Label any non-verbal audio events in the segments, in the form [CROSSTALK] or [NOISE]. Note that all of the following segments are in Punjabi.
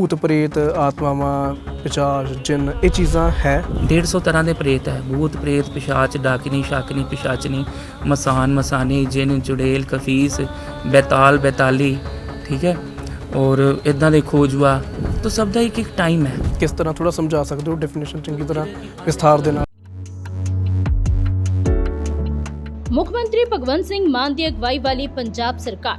ਭੂਤ ਪ੍ਰੇਤ ਆਤਮਾਵਾਂ ਪਿਸ਼ਾਚ ਜਿੰਨ ਇਹ ਚੀਜ਼ਾਂ ਹੈ। 150 ਤਰ੍ਹਾਂ ਦੇ ਪ੍ਰੇਤ ਹੈ। ਭੂਤ ਪ੍ਰੇਤ ਪਿਸ਼ਾਚ ਡਾਕਿਨੀ ਸ਼ਾਕਨੀ ਪਿਸ਼ਾਚਨੀ ਮਸਾਨ ਮਸਾਨੀ ਜਿਨ ਚੁੜੇਲ ਕਫੀਸ ਬੈਤਾਲ ਬੈਤਾਲੀ ਠੀਕ ਹੈ? ਔਰ ਇਦਾਂ ਦੇ ਖੋਜੂਆ ਤਾਂ ਸਭ ਦਾ ਇੱਕ ਇੱਕ ਟਾਈਮ ਹੈ। ਕਿਸ ਤਰ੍ਹਾਂ ਥੋੜਾ ਸਮਝਾ ਸਕਦੇ ਹੋ ਡੈਫੀਨੇਸ਼ਨ ਚੰਗੀ ਤਰ੍ਹਾਂ ਵਿਸਥਾਰ ਦੇ ਨਾਲ? ਮੁੱਖ ਮੰਤਰੀ ਭਗਵੰਤ ਸਿੰਘ ਮਾਨ ਦੀ ਅਗਵਾਈ ਵਾਲੀ ਪੰਜਾਬ ਸਰਕਾਰ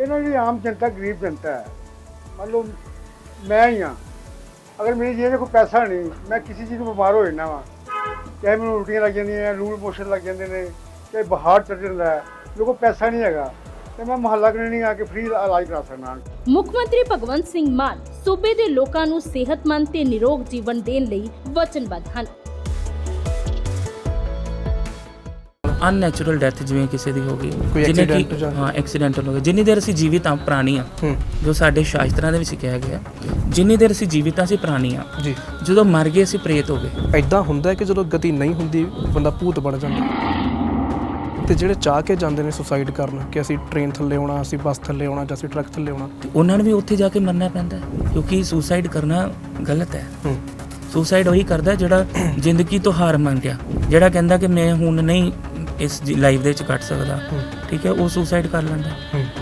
ਇਹਨਾਂ ਦੀ ਆਮ ਜਨਤਾ ਗਰੀਬ ਜਨਤਾ ਹੈ। ਮੰਨ ਲਓ ਮੈਂ ਹੀ ਹਾਂ। ਅਗਰ ਮੇਰੀ ਜੇਬ 'ਚ ਕੋਈ ਪੈਸਾ ਨਹੀਂ, ਮੈਂ ਕਿਸੇ ਚੀਜ਼ ਤੋਂ ਬਿਮਾਰ ਹੋ ਜਾਣਾ ਵਾ। ਚਾਹੇ ਮੈਨੂੰ ਉਲਟੀਆਂ ਲੱਗ ਜਾਂਦੀਆਂ ਲੂਲ ਮੋਸ਼ਨ ਲੱਗ ਜਾਂਦੇ ਨੇ, ਚਾਹੇ ਬੁਖਾਰ ਚੜ ਜਾਂਦਾ ਹੈ, ਮੇਰੇ ਕੋਲ ਪੈਸਾ ਨਹੀਂ ਹੈਗਾ। ਤੇ ਮੈਂ ਮੁਹੱਲਾ ਕਲੀਨਿਕ ਆ ਕੇ ਫ੍ਰੀ ਇਲਾਜ ਕਰਾ ਸਕਦਾ ਮੁੱਖ ਮੰਤਰੀ ਭਗਵੰਤ ਸਿੰਘ ਮਾਨ ਸੂਬੇ ਦੇ ਲੋਕਾਂ ਨੂੰ ਸਿਹਤਮੰਦ ਤੇ ਨਿਰੋਗ ਜੀਵਨ ਦੇਣ ਲਈ ਵਚਨਬੱਧ ਹਨ। ਅਨਨੈਚੁਰਲ ਡੈਥ ਜਿਵੇਂ ਕਿਸੇ ਦੀ ਹੋ ਗਈ। ਕੋਈ ਜਿਹਨੇ ਕਿ- accident ਜਾਂ- ਹਾਂ ਐਕਸੀਡੈਂਟਲ ਹੋ ਗਿਆ ਜਿੰਨੀ ਦੇਰ ਅਸੀਂ ਜੀਵਿਤ ਹਾਂ ਪ੍ਰਾਣੀ ਆ ਹੂੰ। ਜੋ ਸਾਡੇ ਸ਼ਾਸਤਰਾਂ ਦੇ ਵਿੱਚ ਕਿਹਾ ਗਿਆ ਜਿੰਨੀ ਦੇਰ ਅਸੀਂ ਜੀਵਿਤ ਹਾਂ ਅਸੀਂ ਪ੍ਰਾਣੀ ਆ ਜੀ। ਜਦੋਂ ਮਰ ਗਏ ਅਸੀਂ ਪ੍ਰੇਤ ਹੋ ਗਏ। ਐਦਾਂ ਹੁੰਦਾ ਹੈ ਕਿ ਜਦੋਂ ਗਤੀ ਨਹੀਂ ਹੁੰਦੀ ਬੰਦਾ ਭੂਤ ਬਣ ਜਾਂਦਾ। ਤੇ ਜਿਹੜੇ ਚਾਹ ਕੇ ਜਾਂਦੇ ਨੇ ਸੁਸਾਈਡ ਕਰਨ ਕਿ ਅਸੀਂ ਟ੍ਰੇਨ ਥੱਲੇ ਆਉਣਾ ਅਸੀਂ ਬੱਸ ਥੱਲੇ ਆਉਣਾ ਜਾਂ ਅਸੀਂ ਟਰੱਕ ਥੱਲੇ ਆਉਣਾ। ਤੇ ਉਹਨਾਂ ਨੂੰ ਵੀ ਉੱਥੇ ਜਾ ਕੇ ਮਰਨਾ ਪੈਂਦਾ ਹੈ ਕਿਉਂਕਿ ਸੁਸਾਈਡ ਕਰਨਾ ਗਲਤ ਹੈ। ਹੂੰ। ਸੁਸਾਈਡ ਉਹੀ ਕਰਦਾ ਜਿਹੜਾ ਜ਼ਿੰਦਗੀ ਤੋਂ ਹਾਰ ਮੰਨ ਗਿਆ ਜਿਹੜਾ ਕਹਿੰਦਾ ਕਿ ਮੈਂ ਹੁਣ ਨਹੀਂ ਇਸ ਲਾਈਫ ਦੇ ਵਿੱਚ ਕੱਟ ਸਕਦਾ। ਠੀਕ ਹੈ ਉਹ ਸੁਸਾਈਡ ਕਰ ਲੈਂਦਾ।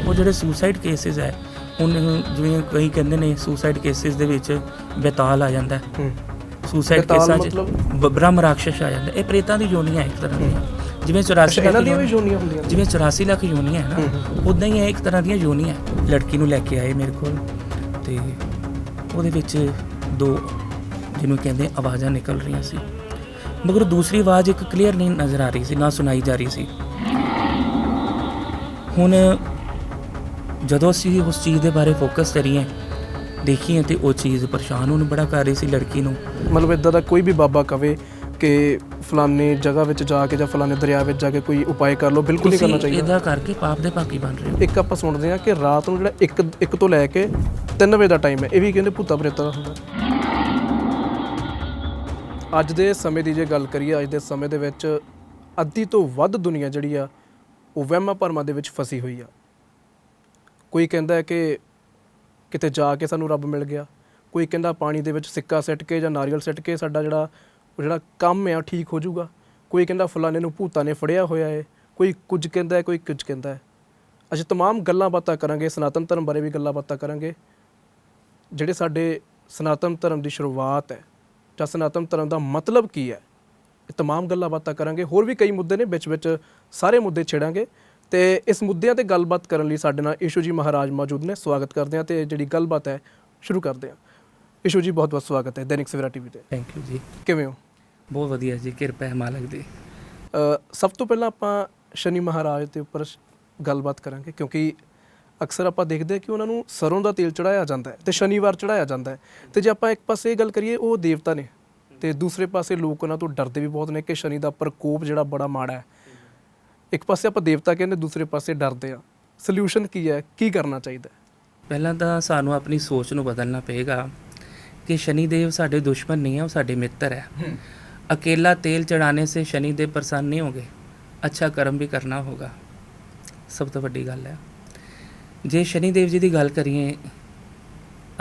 ਉਹ ਜਿਹੜੇ ਸੁਸਾਈਡ ਕੇਸਿਸ ਹੈ ਹੁਣ ਜਿਵੇਂ ਕਈ ਕਹਿੰਦੇ ਨੇ ਸੁਸਾਈਡ ਕੇਸਿਸ ਦੇ ਵਿੱਚ ਬੇਤਾਲ ਆ ਜਾਂਦਾ। ਸੁਸਾਈਡ ਕੇਸਾਂ 'ਚ ਬ੍ਰਹਮ ਰਾਖਸ਼ ਆ ਜਾਂਦਾ। ਇਹ ਪ੍ਰੇਤਾਂ ਦੀ ਯੋਨੀਆਂ ਇੱਕ ਤਰ੍ਹਾਂ ਦੀਆਂ। ਜਿਵੇਂ 84 ਅੱਛਾ ਇਹਨਾਂ ਲੱਖ ਦੀਆਂ ਵੀ ਯੋਨੀ- ਜੋਨੀਆਂ ਹੁੰਦੀਆਂ ਜਿਵੇਂ 84 ਲੱਖ ਯੋਨੀਆਂ ਹੈ ਨਾ ਉਦਾਂ ਹੀ ਇਹ ਇੱਕ ਤਰ੍ਹਾਂ ਦੀਆਂ ਯੋਨੀਆਂ ਹੈ। ਲੜਕੀ ਨੂੰ ਲੈ ਕੇ ਆਏ ਮੇਰੇ ਕੋਲ ਤੇ ਉਹਦੇ ਵਿੱਚ ਦੋ ਜਿਹਨੂੰ ਕਹਿੰਦੇ ਆਵਾਜ਼ਾਂ ਨਿਕਲ ਰਹੀਆਂ ਸੀ। ਮਗਰ ਦੂਸਰੀ ਆਵਾਜ਼ ਇੱਕ ਕਲੀਅਰ ਨਹੀਂ ਨਜ਼ਰ ਆ ਰਹੀ ਸੀ ਨਾ ਸੁਣਾਈ ਜਾ ਰਹੀ ਸੀ। ਹੁਣ ਜਦੋਂ ਅਸੀਂ ਉਸ ਚੀਜ਼ ਦੇ ਬਾਰੇ ਫੋਕਸ ਕਰੀਏ ਦੇਖੀਏ ਤੇ ਉਹ ਚੀਜ਼ ਪਰੇਸ਼ਾਨ ਉਹਨੂੰ ਬੜਾ ਕਰ ਰਹੀ ਸੀ ਲੜਕੀ ਨੂੰ। ਮਤਲਬ ਇਦਾਂ ਦਾ ਕੋਈ ਵੀ ਬਾਬਾ ਕਵੇ ਕਿ ਫਲਾਣੇ ਜਗ੍ਹਾ ਵਿੱਚ ਜਾ ਕੇ ਜਾਂ ਫਲਾਣੇ ਦਰਿਆ ਵਿੱਚ ਜਾ ਕੇ ਕੋਈ ਉਪਾਅ ਕਰ ਲਓ ਬਿਲਕੁਲ ਨਹੀਂ ਕਰਨਾ ਚਾਹੀਦਾ। ਇਦਾਂ ਕਰਕੇ ਪਾਪ ਦੇ ਭਾਗੀ ਬਣ ਰਹੇ ਹੋ। ਇੱਕ ਆਪਾਂ ਸੁਣਦੇ ਹਾਂ ਕਿ ਰਾਤ ਨੂੰ ਜਿਹੜਾ 1 1 ਤੋਂ ਲੈ ਕੇ 3 ਵਜੇ ਦਾ ਟਾਈਮ ਹੈ ਇਹ ਵੀ ਕਹਿੰਦੇ ਭੂਤਾ ਪ੍ਰੇਤਾਂ ਦਾ ਹੁੰਦਾ। ਅੱਜ ਦੇ ਸਮੇਂ ਦੀ ਜੇ ਗੱਲ ਕਰੀਏ ਅੱਜ ਦੇ ਸਮੇਂ ਦੇ ਵਿੱਚ ਅੱਧੀ ਤੋਂ ਵੱਧ ਦੁਨੀਆ ਜਿਹੜੀ ਆ ਉਹ ਵਹਿਮਾਂ ਭਰਮਾਂ ਦੇ ਵਿੱਚ ਫਸੀ ਹੋਈ ਆ ਕੋਈ ਕਹਿੰਦਾ ਹੈ ਕਿ ਕਿਤੇ ਜਾ ਕੇ ਸਾਨੂੰ ਰੱਬ ਮਿਲ ਗਿਆ ਕੋਈ ਕਹਿੰਦਾ ਪਾਣੀ ਦੇ ਵਿੱਚ ਸਿੱਕਾ ਸਿੱਟ ਕੇ ਜਾਂ ਨਾਰੀਅਲ ਸਿੱਟ ਕੇ ਸਾਡਾ ਜਿਹੜਾ ਉਹ ਜਿਹੜਾ ਕੰਮ ਹੈ ਉਹ ਠੀਕ ਹੋ ਜਾਊਗਾ ਕੋਈ ਕਹਿੰਦਾ ਫਲਾਣੇ ਨੂੰ ਭੂਤਾਂ ਨੇ ਫੜਿਆ ਹੋਇਆ ਹੈ ਕੋਈ ਕੁਝ ਕਹਿੰਦਾ ਹੈ ਕੋਈ ਕੁਝ ਕਹਿੰਦਾ ਹੈ ਅੱਜ तमाम ਗੱਲਾਂ ਬਾਤਾਂ ਕਰਾਂਗੇ ਸਨਾਤਨ ਧਰਮ ਬਾਰੇ ਵੀ ਗੱਲਾਂ ਬਾਤਾਂ ਕਰਾਂਗੇ ਜਿਹੜੇ ਸਾਡੇ ਸਨਾਤਨ ਧਰਮ ਦੀ ਸ਼ੁਰੂਆਤ ਹੈ ਜਾਂ ਸਨਾਤਨ ਧਰਮ ਦਾ ਮਤਲਬ ਕੀ ਹੈ ਇਹ तमाम ਗੱਲਾਂ ਬਾਤਾਂ ਕਰਾਂਗੇ ਹੋਰ ਵੀ ਕਈ ਮੁੱਦੇ ਨੇ ਵਿੱਚ ਵਿੱਚ ਸਾਰੇ ਮੁੱਦੇ ਛੇੜਾਂਗੇ ਤੇ ਇਸ ਮੁੱਦਿਆਂ ਤੇ ਗੱਲਬਾਤ ਕਰਨ ਲਈ ਸਾਡੇ ਨਾਲ ਈਸ਼ੂ ਜੀ ਮਹਾਰਾਜ ਮੌਜੂਦ ਨੇ ਸਵਾਗਤ ਕਰਦੇ ਹਾਂ ਤੇ ਜਿਹੜੀ ਗੱਲਬਾਤ ਹੈ ਸ਼ੁਰੂ ਕਰਦੇ ਹਾਂ ਈਸ਼ੂ ਜੀ ਬਹੁਤ ਬਹੁਤ ਸਵਾਗਤ ਹੈ ਦੈਨਿਕ ਸਵੇਰਾ ਟੀਵੀ ਤੇ ਥੈਂਕ ਯੂ ਜੀ ਕਿਵੇਂ ਹੋ ਬਹੁਤ ਵਧੀਆ ਜੀ ਕਿਰਪਾ ਹੈ ਮਾਲਕ ਦੀ ਅ, ਸਭ ਤੋਂ ਪਹਿਲਾਂ ਆਪਾਂ ਸ਼ਨੀ ਮਹਾਰਾਜ ਦੇ ਉੱਪਰ ਸ਼- ਗੱਲਬਾਤ ਕਰਾਂਗੇ ਕਿਉਂਕਿ ਅਕਸਰ ਆਪਾਂ ਦੇਖਦੇ ਹਾਂ ਕਿ ਉਹਨਾਂ ਨੂੰ ਸਰੋਂ ਦਾ ਤੇਲ ਚੜਾਇਆ ਜਾਂਦਾ ਹੈ ਤੇ ਸ਼ਨੀਵਾਰ ਚੜਾਇਆ ਜਾਂਦਾ ਹੈ ਤੇ ਜੇ ਆਪਾਂ ਇੱਕ ਪਾਸੇ ਇਹ ਗੱਲ ਕਰੀਏ ਉਹ ਦੇਵਤਾ ਨੇ ਤੇ ਦੂਸਰੇ ਪਾਸੇ ਲੋਕ ਉਹਨਾਂ ਤੋਂ ਡਰਦੇ ਵੀ ਬਹੁਤ ਨੇ ਕਿ ਸ਼ਨੀ ਦਾ ਪ੍ਰਕੋਪ ਜਿਹੜਾ ਬੜਾ ਮਾੜਾ ਹੈ ਇੱਕ ਪਾਸੇ ਆਪਾਂ ਦੇਵਤਾ ਕਹਿੰਦੇ ਦੂਸਰੇ ਪਾਸੇ ਡਰਦੇ ਆ ਸੋਲੂਸ਼ਨ ਕੀ ਹੈ ਕੀ ਕਰਨਾ ਚਾਹੀਦਾ ਹੈ? ਪਹਿਲਾਂ ਤਾਂ ਸਾਨੂੰ ਆਪਣੀ ਸੋਚ ਨੂੰ ਬਦਲਣਾ ਪਏਗਾ ਕਿ ਸ਼ਨੀ ਦੇਵ ਸਾਡੇ ਦੁਸ਼ਮਣ ਨਹੀਂ ਹੈ ਉਹ ਸਾਡੇ ਮਿੱਤਰ ਹੈ ਅਕੇਲਾ तेल चढ़ाने से शनि देव प्रसन्न नहीं होंगे ਅੱਛਾ ਕਰਮ ਵੀ ਕਰਨਾ ਹੋਗਾ ਸਭ ਤੋਂ ਵੱਡੀ ਗੱਲ ਹੈ ਜੇ ਸ਼ਨੀ ਦੇਵ ਜੀ ਦੀ ਗੱਲ ਕਰੀਏ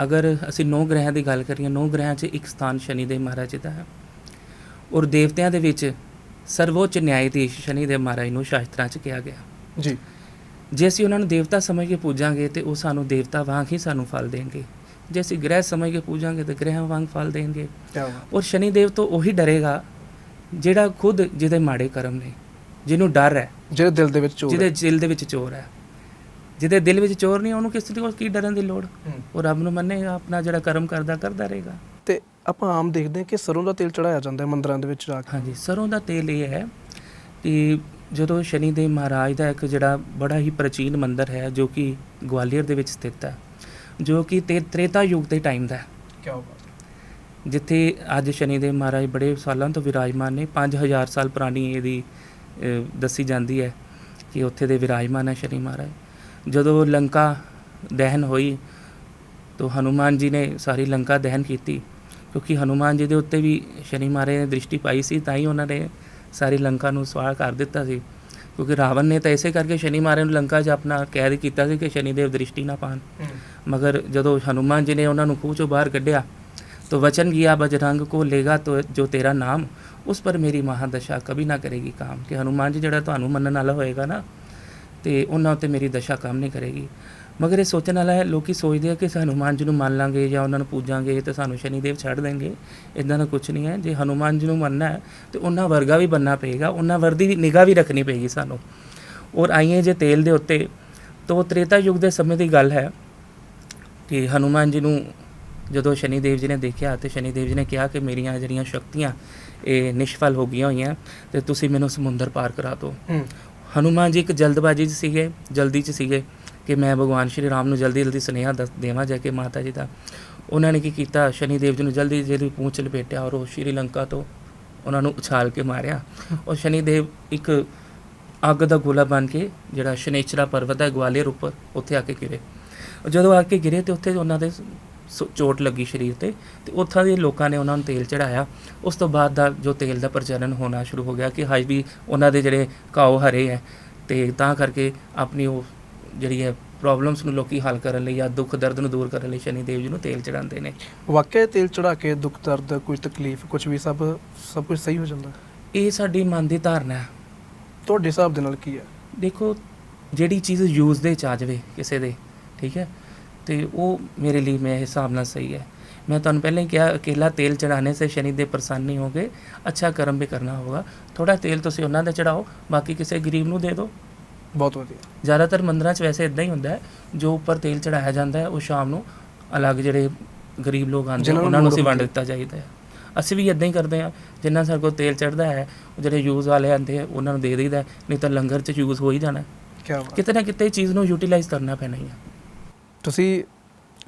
ਅਗਰ ਅਸੀਂ ਨੌ ਗ੍ਰਹਿਆਂ ਦੀ ਗੱਲ ਕਰੀਏ ਨੌ ਗ੍ਰਹਿਆਂ 'ਚ ਇੱਕ ਸਥਾਨ ਸ਼ਨੀ ਦੇਵ ਮਹਾਰਾਜ ਜੀ ਦਾ ਹੈ ਔਰ ਦੇਵਤਿਆਂ ਦੇ ਵਿੱਚ ਸਰਵੋੱਚ ਨਿਆਇਧੀਸ਼ ਸ਼ਨੀ ਦੇਵ ਮਹਾਰਾਜ ਨੂੰ ਸ਼ਾਸਤਰਾਂ 'ਚ ਕਿਹਾ ਗਿਆ। ਜੀ। ਜੇ ਅਸੀਂ ਉਹਨਾਂ ਨੂੰ ਦੇਵਤਾ ਸਮਝ ਕੇ ਪੂਜਾਂਗੇ ਤੇ ਉਹ ਸਾਨੂੰ ਦੇਵਤਾ ਵਾਂਗ ਹੀ ਸਾਨੂੰ ਫਲ ਦੇਣਗੇ। ਜੇ ਅਸੀਂ ਗ੍ਰਹਿ ਸਮਝ ਕੇ ਪੂਜਾਂਗੇ ਤਾਂ ਗ੍ਰਹਿ ਵਾਂਗ ਫਲ ਦੇਣਗੇ। ਔਰ ਸ਼ਨੀ ਦੇਵ ਤੋਂ ਉਹੀ ਡਰੇਗਾ ਜਿਹੜਾ ਖੁਦ ਜਿਹਦੇ ਮਾੜੇ ਕਰਮ ਨੇ ਜਿਹਨੂੰ ਡਰ ਹੈ। ਜਿਹੜੇ ਦਿਲ ਦੇ ਵਿੱਚ ਚੋਰ ਜਿਹਦੇ ਹੈ। ਦਿਲ ਦੇ ਵਿੱਚ ਚੋਰ ਹੈ। ਜਿਹਦੇ ਦਿਲ ਵਿੱਚ ਚੋਰ ਨਹੀਂ ਉਹਨੂੰ ਕਿਸੇ ਕੋਲ ਕੀ ਡਰਨ ਦੀ ਲੋੜ। ਉਹ ਰੱਬ ਨੂੰ ਮੰਨੇਗਾ ਆਪਣਾ ਜਿਹੜਾ ਕਰਮ ਕਰਦਾ ਕਰਦਾ ਰਹੇਗਾ। ਤੇ ਆਪਾਂ ਆਮ ਦੇਖਦੇ ਹਾਂ ਕਿ ਸਰੋਂ ਦਾ ਤੇਲ ਚੜਾਇਆ ਜਾਂਦਾ ਹੈ ਮੰਦਿਰਾਂ ਦੇ ਵਿੱਚ ਜਾ ਕੇ। ਹਾਂਜੀ ਸਰੋਂ ਦਾ ਤੇਲ ਇਹ ਹੈ ਕਿ ਜਦੋਂ ਸ਼ਨੀ ਦੇਵ ਮਹਾਰਾਜ ਦਾ ਇੱਕ ਜਿਹੜਾ ਬੜਾ ਹੀ ਪ੍ਰਾਚੀਨ ਮੰਦਿਰ ਹੈ ਜੋ ਕਿ ਗਵਾਲੀਅਰ ਦੇ ਵਿੱਚ ਸਥਿਤ ਹੈ ਜੋ ਕਿ ਤੇ ਤ੍ਰੇਤਾ ਯੁੱਗ ਦੇ ਟਾਈਮ ਦਾ ਹੈ। ਕੀ ਬਾਤ ਜਿੱਥੇ ਅੱਜ ਸ਼ਨੀ ਦੇਵ ਮਹਾਰਾਜ ਬੜੇ ਸਾਲਾਂ ਤੋਂ ਵਿਰਾਜਮਾਨ ਨੇ 5000 ਸਾਲ ਪੁਰਾਣੀ ਇਹਦੀ ਦੱਸੀ ਜਾਂਦੀ ਹੈ ਕਿ ਉੱਥੇ ਦੇ ਵਿਰਾਜਮਾਨ ਹੈ ਸ਼ਨੀ ਮਹਾਰਾਜ। ਜਦੋਂ ਲੰਕਾ ਦਹਨ ਹੋਈ ਤਾਂ ਹਨੂਮਾਨ ਜੀ ਨੇ ਸਾਰੀ ਲੰਕਾ ਦਹਨ ਕੀਤੀ ਕਿਉਂਕਿ ਹਨੂਮਾਨ ਜੀ ਦੇ ਉੱਤੇ ਵੀ ਸ਼ਨੀ ਮਾਰੇ ਨੇ ਦ੍ਰਿਸ਼ਟੀ ਪਾਈ ਸੀ ਤਾਂ ਹੀ ਉਹਨਾਂ ਨੇ ਸਾਰੀ ਲੰਕਾ ਨੂੰ ਸਵਾਲ ਕਰ ਦਿੱਤਾ ਸੀ। ਕਿਉਂਕਿ ਰਾਵਣ ਨੇ ਤਾਂ ਐਸੇ ਕਰਕੇ ਸ਼ਨੀ ਮਾਰੇ ਨੂੰ ਲੰਕਾ 'ਚ ਆਪਣਾ ਕੈਦ ਕੀਤਾ ਸੀ ਕਿ ਸ਼ਨੀ ਦੇਵ ਦ੍ਰਿਸ਼ਟੀ ਨਾ ਪਾਣ ਮਗਰ ਜਦੋਂ ਹਨੂਮਾਨ ਜੀ ਨੇ ਉਹਨਾਂ ਨੂੰ ਖੂਹ 'ਚੋਂ ਬਾਹਰ ਕੱਢਿਆ ਤਾਂ ਵਚਨ ਗਿਆ ਬਜਰੰਗ ਕੋ ਲੇਗਾ ਤੋ ਜੋ ਤੇਰਾ ਨਾਮ ਉਸ ਪਰ ਮੇਰੀ ਮਹਾਦਸ਼ਾ ਕਭੀ ਨਾ ਕਰੇਗੀ ਕੰਮ। ਕਿ ਹਨੂਮਾਨ ਜੀ ਜਿਹੜਾ ਤੁਹਾਨੂੰ ਮੰਨਣ ਵਾਲਾ ਹੋਏਗਾ ਨਾ ਤੇ ਉਹਨਾਂ ਉੱਤੇ ਮੇਰੀ ਦਸ਼ਾ ਕੰਮ ਨਹੀਂ ਕਰੇਗੀ। ਮਗਰ ਇਹ ਸੋਚਣ ਵਾਲਾ ਹੈ, ਲੋਕੀ ਸੋਚਦੇ ਆ ਕਿ ਅਸੀਂ ਹਨੂਮਾਨ ਜੀ ਨੂੰ ਮੰਨ ਲਾਂਗੇ ਜਾਂ ਉਹਨਾਂ ਨੂੰ ਪੂਜਾਂਗੇ ਤੇ ਸਾਨੂੰ ਸ਼ਨੀਦੇਵ ਛੱਡ ਦੇਣਗੇ। ਇਦਾਂ ਦਾ ਕੁਝ ਨਹੀਂ ਹੈ। ਜੇ ਹਨੂਮਾਨ ਜੀ ਨੂੰ ਮੰਨਣਾ ਹੈ, ਤੇ ਉਹਨਾਂ ਵਰਗਾ ਵੀ ਬੰਨਾ ਪਏਗਾ, ਉਹਨਾਂ ਵਰਦੀ ਵੀ ਨਿਗਾਹ ਵੀ ਰੱਖਣੀ ਪਏਗੀ ਸਾਨੂੰ। ਔਰ ਆਈਏ ਜੇ ਤੇਲ ਦੇ ਉੱਤੇ, ਤੋਂ ਤ੍ਰੇਤਾ ਯੁੱਗ ਦੇ ਸਮੇਂ ਦੀ ਗੱਲ ਹੈ ਕਿ ਹਨੂਮਾਨ ਜੀ ਨੂੰ ਜਦੋਂ ਸ਼ਨੀਦੇਵ ਜੀ ਨੇ ਦੇਖਿਆ ਤੇ ਸ਼ਨੀਦੇਵ ਜੀ ਨੇ ਕਿਹਾ ਕਿ ਮੇਰੀਆਂ ਜਿਹੜੀਆਂ ਸ਼ਕਤੀਆਂ, ਇਹ ਨਿਸ਼ਫਲ ਹੋ ਗਈਆਂ ਹੋਈਆਂ, ਤੇ ਤੁਸੀਂ ਮੈਨੂੰ ਸਮੁੰਦਰ ਪਾਰ ਕਰਾ ਦਿਓ। ਹਨੂਮਾਨ ਜੀ ਇੱਕ ਜਲਦਬਾਜ਼ੀ 'ਚ ਸੀਗੇ, ਜਲਦੀ 'ਚ ਸੀਗੇ ਕਿ ਮੈਂ ਭਗਵਾਨ ਸ਼੍ਰੀ ਰਾਮ ਨੂੰ ਜਲਦੀ ਜਲਦੀ ਸੁਨੇਹਾ ਦੱਸ ਦੇਵਾਂ ਜਾ ਕੇ ਮਾਤਾ ਜੀ ਦਾ। ਉਹਨਾਂ ਨੇ ਕੀ ਕੀਤਾ? ਸ਼ਨੀ ਦੇਵ ਜੀ ਨੂੰ ਜਲਦੀ ਜਲਦੀ ਪੂੰਛ ਲਪੇਟਿਆ ਔਰ ਉਹ ਸ਼੍ਰੀ ਲੰਕਾ ਤੋਂ ਉਹਨਾਂ ਨੂੰ ਉਛਾਲ ਕੇ ਮਾਰਿਆ। ਔਰ ਸ਼ਨੀ ਦੇਵ ਇੱਕ ਅੱਗ ਦਾ ਗੋਲਾ ਬਣ ਕੇ ਜਿਹੜਾ ਸ਼ਨੇਚਰਾ ਪਰਵਤ ਹੈ, ਗਵਾਲੀਅਰ ਉੱਪਰ ਉੱਥੇ ਆ ਕੇ ਗਿਰੇ। ਜਦੋਂ ਆ ਕੇ ਗਿਰੇ ਤੇ ਉੱਥੇ ਉਹਨਾਂ ਦੇ ਚੋਟ ਲੱਗੀ ਸਰੀਰ ਤੇ ਤੇ ਉੱਥਾਂ ਦੇ ਲੋਕਾਂ ਨੇ ਉਹਨਾਂ ਨੂੰ ਤੇਲ ਚੜਾਇਆ। ਉਸ ਤੋਂ ਬਾਅਦ ਦਾ ਜੋ ਤੇਲ ਦਾ ਪ੍ਰਚਲਨ ਹੋਣਾ ਸ਼ੁਰੂ ਹੋ ਗਿਆ ਕਿ ਹਾਈ ਵੀ ਉਹਨਾਂ ਦੇ ਜਿਹੜੇ ਕਾਉ ਹਰੇ ਹੈ ਤੇ ਤਾਂ ਕਰਕੇ ਆਪਣੀ ਉਹ ਜਿਹੜੀ ਹੈ ਪ੍ਰੋਬਲਮਸ ਨੂੰ ਲੋਕੀ ਹੱਲ ਕਰਨ ਲਈ ਜਾਂ ਦੁੱਖ ਦਰਦ ਨੂੰ ਦੂਰ ਕਰਨ ਲਈ ਸ਼ਨੀ ਦੇਵ ਜੀ ਨੂੰ ਤੇਲ ਚੜਾਉਂਦੇ ਨੇ। ਵਾਕਿਆ ਤੇਲ ਚੜਾ ਕੇ ਦੁੱਖ ਦਰਦ ਕੋਈ ਤਕਲੀਫ ਕੁਝ ਵੀ ਸਭ ਸਭ ਕੁਝ ਸਹੀ ਹੋ ਜਾਂਦਾ? ਇਹ ਸਾਡੀ ਮਨ ਦੀ ਧਾਰਨਾ ਹੈ ਤੁਹਾਡੇ ਹਿਸਾਬ ਦੇ ਨਾਲ ਕੀ ਹੈ ਦੇਖੋ ਜਿਹੜੀ ਚੀਜ਼ ਯੂਜ਼ ਦੇ ਚ ਆ ਜਾਵੇ ਕਿਸੇ ਦੇ ਠੀਕ ਹੈ ਤੇ ਉਹ ਮੇਰੇ ਲਈ ਮੇਰੇ ਹਿਸਾਬ ਨਾਲ ਸਹੀ ਹੈ। ਮੈਂ ਤੁਹਾਨੂੰ ਪਹਿਲਾਂ ਹੀ ਕਿਹਾ ਅਕੇਲਾ ਤੇਲ ਚੜਾਣੇ ਸੇ ਸ਼ਨੀ ਦੇ ਪ੍ਰਸੰਨ ਨਹੀਂ ਹੋਗੇ ਅੱਛਾ ਕਰਮ ਵੀ ਕਰਨਾ ਹੋਗਾ। ਥੋੜਾ ਤੇਲ ਤੁਸੀਂ ਉਹਨਾਂ ਦੇ ਚੜਾਓ ਬਾਕੀ ਕਿਸੇ ਗਰੀਬ ਨੂੰ ਦੇ ਦਿਓ। ਬਹੁਤ ਵਧੀਆ। ਜ਼ਿਆਦਾਤਰ ਮੰਦਰਾਂ 'ਚ ਵੈਸੇ ਇਦਾਂ ਹੀ ਹੁੰਦਾ ਹੈ ਜੋ ਉੱਪਰ ਤੇਲ ਚੜਾਇਆ ਜਾਂਦਾ ਹੈ ਉਹ ਸ਼ਾਮ ਨੂੰ ਅਲੱਗ ਜਿਹੜੇ ਗਰੀਬ ਲੋਕ ਆਉਂਦੇ ਉਹਨਾਂ ਨੂੰ ਅਸੀਂ ਵੰਡ ਦਿੱਤਾ ਚਾਹੀਦਾ ਹੈ। ਅਸੀਂ ਵੀ ਇਦਾਂ ਹੀ ਕਰਦੇ ਹਾਂ ਜਿੰਨਾ ਸਾਡੇ ਕੋਲ ਤੇਲ ਚੜਦਾ ਹੈ ਉਹ ਜਿਹੜੇ ਯੂਜ਼ ਵਾਲੇ ਆਉਂਦੇ ਆ ਉਹਨਾਂ ਨੂੰ ਦੇ ਦਈਦਾ ਨਹੀਂ ਤਾਂ ਲੰਗਰ 'ਚ ਯੂਜ਼ ਹੋ ਹੀ ਜਾਣਾ ਕਿਤੇ ਨਾ ਕਿਤੇ ਚੀਜ਼ ਨੂੰ ਯੂਟਿਲਾਈਜ਼ ਕਰਨਾ ਪੈਣਾ ਹੀ ਹੈ। ਤੁਸੀਂ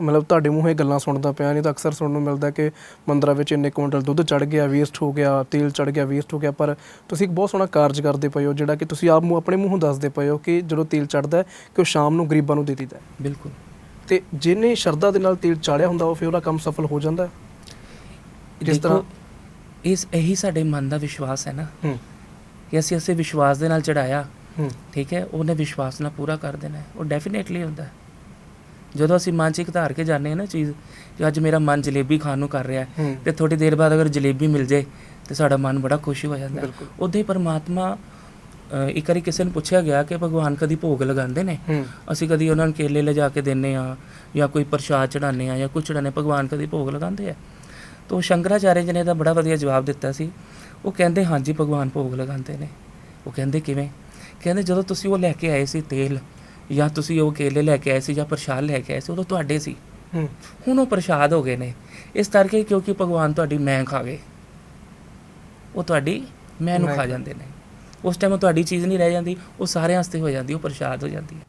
ਮਤਲਬ ਤੁਹਾਡੇ ਮੂੰਹੋਂ ਇਹ ਗੱਲਾਂ ਸੁਣਦਾ ਪਿਆ ਨਹੀਂ ਤਾਂ ਅਕਸਰ ਸੁਣਨ ਨੂੰ ਮਿਲਦਾ ਕਿ ਮੰਦਰਾਂ ਵਿੱਚ ਇੰਨੇ ਕੁਇੰਟਲ ਦੁੱਧ ਚੜ ਗਿਆ ਵੇਸਟ ਹੋ ਗਿਆ ਤੇਲ ਚੜ ਗਿਆ ਵੇਸਟ ਹੋ ਗਿਆ ਪਰ ਤੁਸੀਂ ਇੱਕ ਬਹੁਤ ਸੋਹਣਾ ਕਾਰਜ ਕਰਦੇ ਪਏ ਹੋ ਜਿਹੜਾ ਕਿ ਤੁਸੀਂ ਆਪ ਆਪਣੇ ਮੂੰਹੋਂ ਦੱਸਦੇ ਪਏ ਹੋ ਕਿ ਜਦੋਂ ਤੇਲ ਚੜਦਾ ਕਿ ਉਹ ਸ਼ਾਮ ਨੂੰ ਗਰੀਬਾਂ ਨੂੰ ਦੇ ਦਿੱਤਾ ਹੈ। ਬਿਲਕੁਲ। ਤੇ ਜਿਹਨੇ ਸ਼ਰਧਾ ਦੇ ਨਾਲ ਤੇਲ ਚਾੜਿਆ ਹੁੰਦਾ ਉਹ ਫਿਰ ਉਹਦਾ ਕੰਮ ਸਫਲ ਹੋ ਜਾਂਦਾ ਜਿਸ ਤਰ੍ਹਾਂ ਇਸ ਇਹੀ ਸਾਡੇ ਮਨ ਦਾ ਵਿਸ਼ਵਾਸ ਹੈ ਨਾ। ਕਿ ਅਸੀਂ ਅਸੀਂ ਵਿਸ਼ਵਾਸ ਦੇ ਨਾਲ ਚੜਾਇਆ ਠੀਕ ਹੈ ਉਹਨੇ ਵਿਸ਼ਵਾਸ ਨਾਲ ਪੂਰਾ ਕਰ ਦੇਣਾ ਉਹ ਡੈਫੀਨੇਟਲੀ ਹੁੰਦਾ ਹੈ। ਜਦੋਂ ਅਸੀਂ ਮਨ 'ਚ ਇੱਕ ਧਾਰ ਕੇ ਜਾਂਦੇ ਹਾਂ ਨਾ ਚੀਜ਼ ਕਿ ਅੱਜ ਮੇਰਾ ਮਨ ਜਲੇਬੀ ਖਾਣ ਨੂੰ ਕਰ ਰਿਹਾ ਹੈ ਤੇ ਥੋੜੀ ਦੇਰ ਬਾਅਦ ਅਗਰ ਜਲੇਬੀ ਮਿਲ ਜੇ ਤੇ ਸਾਡਾ ਮਨ ਬੜਾ ਖੁਸ਼ ਹੋ ਜਾਂਦਾ। ਉਦੋਂ ਹੀ ਪਰਮਾਤਮਾ ਇੱਕ ਵਾਰੀ ਕਿਸੇ ਨੂੰ ਪੁੱਛਿਆ ਗਿਆ ਕਿ ਭਗਵਾਨ ਕਦੀ ਭੋਗ ਲਗਾਉਂਦੇ ਨੇ? ਅਸੀਂ ਕਦੀ ਉਹਨਾਂ ਨੂੰ ਕੇਲੇ ਲਿਜਾ ਕੇ ਦਿੰਨੇ ਆ ਜਾਂ ਕੋਈ ਪ੍ਰਸ਼ਾਦ ਚੜਾਉਂਦੇ ਆ ਜਾਂ ਕੁਝ ਚੜਾਉਂਦੇ ਭਗਵਾਨ ਕਦੀ ਭੋਗ ਲਗਾਉਂਦੇ ਆ ਤਾਂ ਸ਼ੰਕਰਾਚਾਰਿਆ ਜੀ ਨੇ ਤਾਂ ਬੜਾ ਵਧੀਆ ਜਵਾਬ ਦਿੱਤਾ ਸੀ। ਉਹ ਕਹਿੰਦੇ ਹਾਂਜੀ ਭਗਵਾਨ ਭੋਗ ਲਗਾਉਂਦੇ ਨੇ। ਉਹ ਕਹਿੰਦੇ ਕਿਵੇਂ? ਕਹਿੰਦੇ ਜਦੋਂ ਤੁਸੀਂ ਉਹ ਲੈ ਕੇ ਆਏ ਸੀ ਤੇਲ ਜਾਂ ਤੁਸੀਂ ਉਹ ਕੇਲੇ ਲੈ ਕੇ ਆਏ ਸੀ ਜਾਂ ਪ੍ਰਸ਼ਾਦ ਲੈ ਕੇ ਆਏ ਸੀ ਉਦੋਂ ਤੁਹਾਡੇ ਸੀ। ਹੁਣ ਉਹ ਪ੍ਰਸ਼ਾਦ ਹੋ ਗਏ ਨੇ। ਇਸ ਕਰਕੇ ਕਿਉਂਕਿ ਭਗਵਾਨ ਤੁਹਾਡੀ ਮੈਂ ਖਾ ਗਏ। ਉਹ ਤੁਹਾਡੀ ਮੈਂ ਨੂੰ ਖਾ ਜਾਂਦੇ ਨੇ। ਉਸ ਟਾਈਮ ਉਹ ਤੁਹਾਡੀ ਚੀਜ਼ ਨਹੀਂ ਰਹਿ ਜਾਂਦੀ ਉਹ ਸਾਰਿਆਂ ਵਾਸਤੇ ਹੋ ਜਾਂਦੀ ਉਹ ਪ੍ਰਸ਼ਾਦ ਹੋ ਜਾਂਦੀ ਹੈ।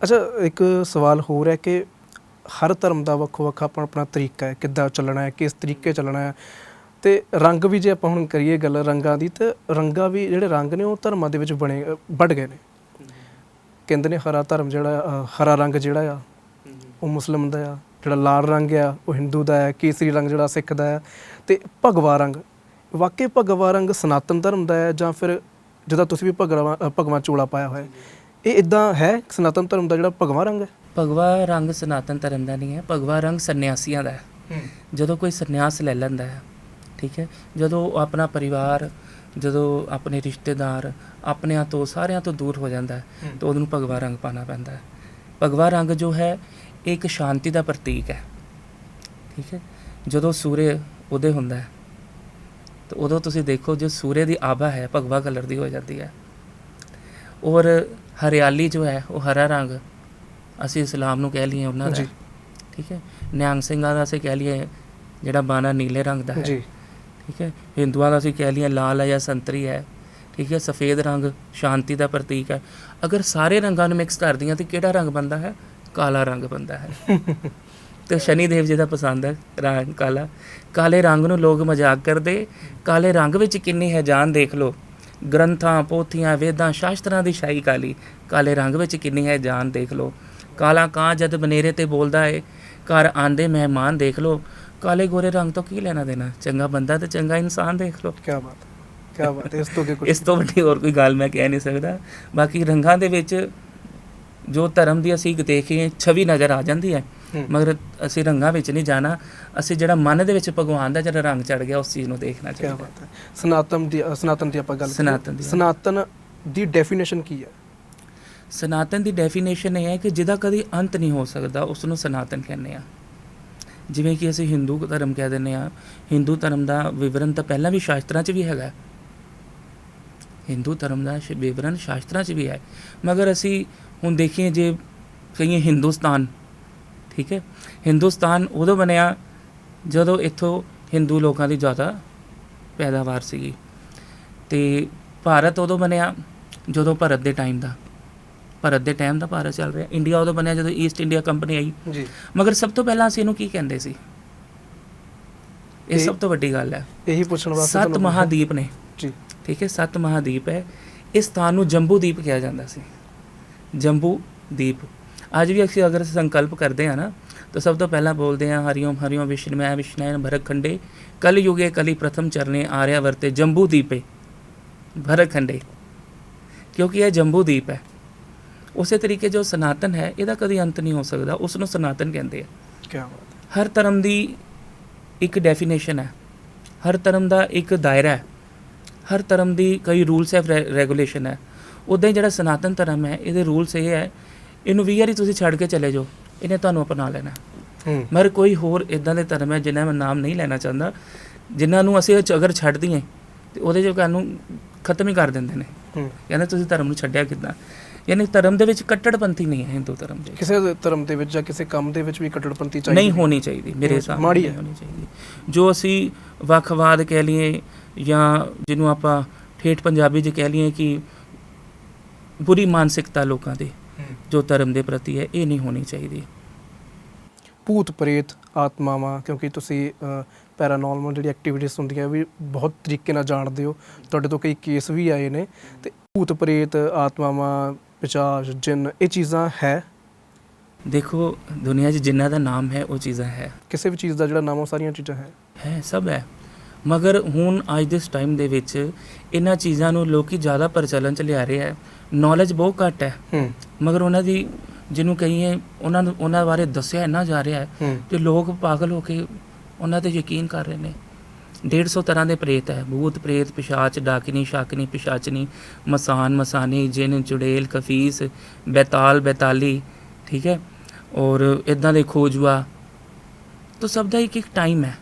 ਅੱਛਾ ਇੱਕ ਸਵਾਲ ਹੋਰ ਹੈ ਕਿ ਹਰ ਧਰਮ ਦਾ ਵੱਖੋ ਵੱਖ ਆਪਣਾ ਆਪਣਾ ਤਰੀਕਾ ਹੈ ਕਿੱਦਾਂ ਚੱਲਣਾ ਹੈ ਕਿਸ ਤਰੀਕੇ ਚੱਲਣਾ ਹੈ। ਤੇ ਰੰਗ ਵੀ ਜੇ ਆਪਾਂ ਹੁਣ ਕਰੀਏ ਗੱਲ ਰੰਗਾਂ ਦੀ ਤੇ ਰੰਗਾਂ ਵੀ ਜਿਹੜੇ ਰੰਗ ਨੇ ਉਹ ਧਰਮਾਂ ਦੇ ਵਿੱਚ ਬਣੇ ਵੱਢ ਗਏ ਨੇ। ਕਹਿੰਦੇ ਨੇ ਹਰਾ ਧਰਮ ਜਿਹੜਾ ਹਰਾ ਰੰਗ ਜਿਹੜਾ ਆ ਉਹ ਮੁਸਲਮ ਦਾ ਆ ਜਿਹੜਾ ਲਾਲ ਰੰਗ ਆ ਉਹ ਹਿੰਦੂ ਦਾ ਹੈ ਕੇਸਰੀ ਰੰਗ ਜਿਹੜਾ ਸਿੱਖ ਦਾ ਹੈ ਤੇ ਭਗਵਾ ਰੰਗ। ਵਾਕਈ ਭਗਵਾ ਰੰਗ ਸਨਾਤਨ ਧਰਮ ਦਾ ਹੈ ਜਾਂ ਫਿਰ ਜਿਹਦਾ ਤੁਸੀਂ ਵੀ ਭਗਵਾ ਭਗਵਾ ਚੋਲਾ ਪਾਇਆ ਹੋਇਆ ਇਹ ਇਦਾਂ ਹੈ ਸਨਾਤਨ ਧਰਮ ਦਾ ਜਿਹੜਾ ਭਗਵਾ ਰੰਗ ਹੈ? ਭਗਵਾ ਰੰਗ ਸਨਾਤਨ ਧਰਮ ਦਾ ਨਹੀਂ ਹੈ ਭਗਵਾ ਰੰਗ ਸੰਨਿਆਸੀਆਂ ਦਾ ਹੈ। ਜਦੋਂ ਕੋਈ ਸੰਨਿਆਸ ਲੈ ਲੈਂਦਾ ਹੈ ਠੀਕ ਹੈ ਜਦੋਂ ਆਪਣਾ ਪਰਿਵਾਰ ਜਦੋਂ ਆਪਣੇ ਰਿਸ਼ਤੇਦਾਰ ਆਪਣਿਆਂ ਤੋਂ ਸਾਰਿਆਂ ਤੋਂ ਦੂਰ ਹੋ ਜਾਂਦਾ ਹੈ ਤਾਂ ਉਹਨੂੰ ਭਗਵਾ ਰੰਗ ਪਾਣਾ ਪੈਂਦਾ ਹੈ। ਭਗਵਾ ਰੰਗ ਜੋ ਹੈ ਇਹ ਇੱਕ ਸ਼ਾਂਤੀ ਦਾ ਪ੍ਰਤੀਕ ਹੈ। ਠੀਕ ਹੈ? ਜਦੋਂ ਸੂਰਜ ਉਦੇ ਹੁੰਦਾ ਹੈ ਤਾਂ ਉਦੋਂ ਤੁਸੀਂ ਦੇਖੋ ਜੋ ਸੂਰਜ ਦੀ ਆਭਾ ਹੈ ਭਗਵਾ ਕਲਰ ਦੀ ਹੋ ਜਾਂਦੀ ਹੈ। ਔਰ ਹਰਿਆਲੀ ਜੋ ਹੈ ਉਹ ਹਰਾ ਰੰਗ ਅਸੀਂ ਇਸਲਾਮ ਨੂੰ ਕਹਿ ਲਈਏ ਉਹਨਾਂ ਦਾ। ਠੀਕ ਹੈ? ਨਿਹੰਗ ਸਿੰਘਾਂ ਦਾ ਅਸੀਂ ਕਹਿ ਲਈਏ ਜਿਹੜਾ ਬਾਣਾ ਨੀਲੇ ਰੰਗ ਦਾ ਹੈ। ਜੀ। ਠੀਕ ਹੈ? ਹਿੰਦੂਆਂ ਦਾ ਅਸੀਂ ਕਹਿ ਲਈਏ ਲਾਲ ਹੈ ਜਾਂ ਸੰਤਰੀ ਹੈ। ਠੀਕ ਹੈ ਸਫੇਦ ਰੰਗ ਸ਼ਾਂਤੀ ਦਾ ਪ੍ਰਤੀਕ ਹੈ। ਅਗਰ ਸਾਰੇ ਰੰਗਾਂ ਨੂੰ ਮਿਕਸ ਕਰ ਦਈਆਂ ਤੇ ਕਿਹੜਾ ਰੰਗ ਬਣਦਾ ਹੈ? ਕਾਲਾ ਰੰਗ ਬਣਦਾ ਹੈ। [LAUGHS] ਤੇ ਸ਼ਨੀ ਦੇਵ ਜੀ ਦਾ ਪਸੰਦ ਹੈ ਰੰਗ ਕਾਲਾ। ਕਾਲੇ ਰੰਗ ਨੂੰ ਲੋਕ ਮਜ਼ਾਕ ਕਰਦੇ। ਕਾਲੇ ਰੰਗ ਵਿੱਚ ਕਿੰਨੀ ਹੈ ਜਾਨ ਦੇਖ ਲਓ। ਗ੍ਰੰਥਾਂ ਪੋਥੀਆਂ ਵੇਦਾਂ ਸ਼ਾਸਤਰਾਂ ਦੀ ਸ਼ਾਹੀ ਕਾਲੀ। ਕਾਲੇ ਰੰਗ ਵਿੱਚ ਕਿੰਨੀ ਹੈ ਜਾਨ ਦੇਖ ਲਓ। ਕਾਲਾ ਕਾਂ ਜਦ ਬਨੇਰੇ ਤੇ ਬੋਲਦਾ ਏ ਘਰ ਆਂਦੇ ਮਹਿਮਾਨ ਦੇਖ ਲਓ। ਕਾਲੇ ਗੋਰੇ ਰੰਗ ਤੋਂ ਕੀ ਲੈਣਾ ਦੇਣਾ? ਚੰਗਾ ਬੰਦਾ ਤੇ ਚੰਗਾ ਇਨਸਾਨ ਦੇਖ ਲਓ। ਕੀ ਬਾਤ ਕੀ ਬਾਤ ਹੈ ਇਸ ਤੋਂ ਅੱਗੇ ਕੁਝ ਇਸ ਤੋਂ ਵੱਡੀ ਹੋਰ ਕੋਈ ਗੱਲ ਮੈਂ ਕਹਿ ਨਹੀਂ ਸਕਦਾ ਬਾਕੀ ਰੰਗਾਂ ਦੇ ਵਿੱਚ ਜੋ ਧਰਮ ਦੀ ਅਸੀਂ ਦੇਖੀਏ ਛਵੀ ਨਜ਼ਰ ਆ ਜਾਂਦੀ ਹੈ। ਮਗਰ ਅਸੀਂ ਰੰਗਾਂ ਵਿੱਚ ਨਹੀਂ ਜਾਣਾ ਅਸੀਂ ਜਿਹੜਾ ਮਨ ਦੇ ਵਿੱਚ ਭਗਵਾਨ ਦਾ ਜਿਹੜਾ ਰੰਗ ਚੜ ਗਿਆ ਉਸ ਚੀਜ਼ ਨੂੰ ਦੇਖਣਾ ਕੀ ਚਾਹੀਦਾ ਬਾਤ ਹੈ ਸਨਾਤਨ ਦੀ ਸਨਾਤਨ ਦੀ ਆਪਾਂ ਗੱਲ। ਸਨਾਤਨ ਦੀ। ਸਨਾਤਨ ਦੀ ਡੈਫੀਨੇਸ਼ਨ ਕੀ ਹੈ ਸਨਾਤਨ ਦੀ ਡੈਫੀਨੇਸ਼ਨ ਇਹ ਹੈ ਕਿ ਜਿਹਦਾ ਕਦੀ ਅੰਤ ਨਹੀਂ ਹੋ ਸਕਦਾ ਉਸ ਨੂੰ ਸਨਾਤਨ ਕਹਿੰਦੇ ਆ ਜਿਵੇਂ ਕਿ ਅਸੀਂ ਹਿੰਦੂ ਧਰਮ ਕਹਿ ਦਿੰਦੇ ਆ ਹਿੰਦੂ ਧਰਮ ਦਾ ਵਿਵਰਣ ਤਾਂ ਪਹਿਲਾਂ ਵੀ ਸ਼ਾਸਤਰਾਂ 'ਚ ਵੀ ਹੈਗਾ। ਹਿੰਦੂ ਧਰਮ ਦਾ ਵਿਵਰਣ ਸ਼ਾਸਤਰਾਂ 'ਚ ਵੀ ਹੈ। ਮਗਰ ਅਸੀਂ ਹੁਣ ਦੇਖੀਏ ਜੇ ਕਹੀਏ ਹਿੰਦੁਸਤਾਨ ਠੀਕ ਹੈ? ਹਿੰਦੁਸਤਾਨ ਉਦੋਂ ਬਣਿਆ ਜਦੋਂ ਇੱਥੋਂ ਹਿੰਦੂ ਲੋਕਾਂ ਦੀ ਜ਼ਿਆਦਾ ਪੈਦਾਵਾਰ ਸੀਗੀ। ਤੇ ਭਾਰਤ ਉਦੋਂ ਬਣਿਆ ਜਦੋਂ ਭਾਰਤ ਦੇ ਟਾਈਮ ਦਾ। ਭਾਰਤ ਦੇ ਟਾਈਮ ਦਾ ਭਾਰਤ ਚੱਲ ਰਿਹਾ। ਇੰਡੀਆ ਉਦੋਂ ਬਣਿਆ ਜਦੋਂ ਈਸਟ ਇੰਡੀਆ ਕੰਪਨੀ ਆਈ। ਜੀ। ਮਗਰ ਸਭ ਤੋਂ ਪਹਿਲਾਂ ਅਸੀਂ ਇਹਨੂੰ ਕੀ ਕਹਿੰਦੇ ਸੀ? ਇਹ ਸਭ ਤੋਂ ਵੱਡੀ ਗੱਲ ਹੈ। ਇਹੀ ਪੁੱਛਣ ਵਾਸਤੇ ਸੱਤ ਮਹਾਦੀਪ ਨੇ। ਜੀ। ਠੀਕ ਹੈ ਸੱਤ ਮਹਾਦੀਪ ਹੈ। ਇਸ ਸਥਾਨ ਨੂੰ ਜੰਬੂ ਦੀਪ ਕਿਹਾ ਜਾਂਦਾ ਸੀ। ਜੰਬੂ ਦੀਪ। ਅੱਜ ਵੀ ਅਸੀਂ ਅਗਰ ਸੰਕਲਪ ਕਰਦੇ ਹਾਂ ਨਾ ਤਾਂ ਸਭ ਤੋਂ ਪਹਿਲਾਂ ਬੋਲਦੇ ਹਾਂ ਹਰੀਓਮ ਹਰੀਓਮ ਵਿਸ਼ਨਮੈ ਵਿਸ਼ਨਾਇਨ ਭਰਤ ਖੰਡੇ। ਕਲ ਯੁਗੇ ਕਲੀ ਪ੍ਰਥਮ ਚਰਨੇ ਆਰਿਆ ਵਰਤੇ ਜੰਬੂ ਦੀਪੇ ਭਰਤ ਖੰਡੇ। ਕਿਉਂਕਿ ਇਹ ਜੰਬੂ ਦੀਪ ਹੈ। ਉਸੇ ਤਰੀਕੇ ਜੋ ਸਨਾਤਨ ਹੈ ਇਹਦਾ ਕਦੀ ਅੰਤ ਨਹੀਂ ਹੋ ਸਕਦਾ। ਉਸ ਨੂੰ ਸਨਾਤਨ ਕਹਿੰਦੇ ਆ। ਕੀ ਬਾਤ ਹੈ। ਹਰ ਧਰਮ ਦੀ ਇੱਕ ਡੈਫੀਨੇਸ਼ਨ ਹੈ। ਹਰ ਧਰਮ ਦਾ ਇੱਕ ਦਾਇਰਾ ਹੈ। ਹਰ ਧਰਮ ਦੀ ਕਈ ਰੂਲਸ ਐਫ ਰੈਗੂਲੇਸ਼ਨ ਹੈ। ਉਦਾਂ ਹੀ ਜਿਹੜਾ ਸਨਾਤਨ ਧਰਮ ਹੈ ਇਹਦੇ ਰੂਲਸ ਇਹ ਹੈ ਇਹਨੂੰ ਵੀ ਵਾਰੀ ਤੁਸੀਂ ਛੱਡ ਕੇ ਚਲੇ ਜਾਓ ਇਹਨੇ ਤੁਹਾਨੂੰ ਅਪਣਾ ਲੈਣਾ ਹੂੰ। ਮਗਰ ਕੋਈ ਹੋਰ ਇਦਾਂ ਦੇ ਧਰਮ ਹੈ ਜਿਨ੍ਹਾਂ ਮੈਂ ਨਾਮ ਨਹੀਂ ਲੈਣਾ ਚਾਹੁੰਦਾ ਜਿਨ੍ਹਾਂ ਨੂੰ ਅਸੀਂ ਅਗਰ ਛੱਡ ਦਈਏ ਤੇ ਉਹਦੇ ਜੋ ਨੂੰ ਖਤਮ ਹੀ ਕਰ ਦਿੰਦੇ ਨੇ। ਕਹਿੰਦੇ ਤੁਸੀਂ ਧਰਮ ਨੂੰ ਛੱਡਿਆ ਕਿੱਦਾਂ? ਯਾਨੀ ਧਰਮ ਦੇ ਵਿੱਚ ਕੱਟੜਪੰਥੀ ਨਹੀਂ ਹੈ ਹਿੰਦੂ ਧਰਮ ਦੇ ਕਿਸੇ ਧਰਮ ਦੇ ਵਿੱਚ ਜਾਂ ਕਿਸੇ ਕੰਮ ਦੇ ਵਿੱਚ ਵੀ ਕੱਟੜਪੰਥੀ ਚਾਹੀਦੀ ਨਹੀਂ ਹੋਣੀ ਚਾਹੀਦੀ ਮੇਰੇ ਹਿਸਾਬ ਨਾਲ ਮਾੜੀ। ਹੋਣੀ ਚਾਹੀਦੀ। ਜੋ ਅਸੀਂ ਵੱਖਵਾਦ ਕਹਿ ਲਈਏ ਜਾਂ ਜਿਹਨੂੰ ਆਪਾਂ ਠੇਠ ਪੰਜਾਬੀ 'ਚ ਕਹਿ ਲਈਏ ਕਿ ਬੁਰੀ ਮਾਨਸਿਕਤਾ ਲੋਕਾਂ ਦੀ ਜੋ ਧਰਮ ਦੇ ਪ੍ਰਤੀ ਹੈ ਇਹ ਨਹੀਂ ਹੋਣੀ ਚਾਹੀਦੀ। ਭੂਤ ਪ੍ਰੇਤ ਆਤਮਾਵਾਂ ਕਿਉਂਕਿ ਤੁਸੀਂ ਪੈਰਾਨੋਰਮਲ ਜਿਹੜੀ ਐਕਟੀਵਿਟੀਜ਼ ਹੁੰਦੀਆਂ ਵੀ ਬਹੁਤ ਤਰੀਕੇ ਨਾਲ ਜਾਣਦੇ ਹੋ। ਤੁਹਾਡੇ ਤੋਂ ਕਈ ਕੇਸ ਵੀ ਆਏ ਨੇ। ਤੇ ਭੂਤ ਪ੍ਰੇਤ ਆਤਮਾਵਾਂ ਪਿਸ਼ਾਚ ਜਿੰਨ ਇਹ ਚੀਜ਼ਾਂ ਹੈ? ਦੇਖੋ ਦੁਨੀਆ 'ਚ ਜਿੰਨਾ ਦਾ ਨਾਮ ਹੈ ਉਹ ਚੀਜ਼ਾਂ ਹੈ। ਕਿਸੇ ਵੀ ਚੀਜ਼ ਦਾ ਜਿਹੜਾ ਨਾਮ ਉਹ ਸਾਰੀਆਂ ਚੀਜ਼ਾਂ ਹੈ। ਹੈ ਸਭ ਹੈ। ਮਗਰ ਹੁਣ ਅੱਜ ਦੇ ਟਾਈਮ ਦੇ ਵਿੱਚ ਇਹਨਾਂ ਚੀਜ਼ਾਂ ਨੂੰ ਲੋਕੀ ਜ਼ਿਆਦਾ ਪ੍ਰਚਲਨ ਚ ਲਿਆ ਰਹੇ ਹੈ ਨੌਲੇਜ ਬਹੁਤ ਘੱਟ ਹੈ। ਮਗਰ ਉਹਨਾਂ ਦੀ ਜਿਹਨੂੰ ਕਹੀਏ ਉਹਨਾਂ ਨੂੰ ਉਹਨਾਂ ਬਾਰੇ ਦੱਸਿਆ ਇੰਨਾ ਜਾ ਰਿਹਾ ਹੈ ਤੇ ਲੋਕ ਪਾਗਲ ਹੋ ਕੇ ਉਹਨਾਂ ਤੇ ਯਕੀਨ ਕਰ ਰਹੇ ਨੇ। 150 ਤਰ੍ਹਾਂ ਦੇ ਪ੍ਰੇਤ ਹੈ। ਭੂਤ ਪ੍ਰੇਤ ਪਿਸ਼ਾਚ ਡਾਕਿਨੀ ਸ਼ਾਕਿਨੀ ਪਿਸ਼ਾਚਨੀ ਮਸਾਨ ਮਸਾਨੀ ਜਿਨ ਚੁੜੇਲ ਕਫੀਸ ਬੈਤਾਲ ਬੈਤਾਲੀ ਠੀਕ ਹੈ? ਔਰ ਇਦਾਂ ਦੇ ਖੋਜੂਆ ਤਾਂ ਸਭ ਦਾ ਇੱਕ ਇੱਕ ਟਾਈਮ ਹੈ।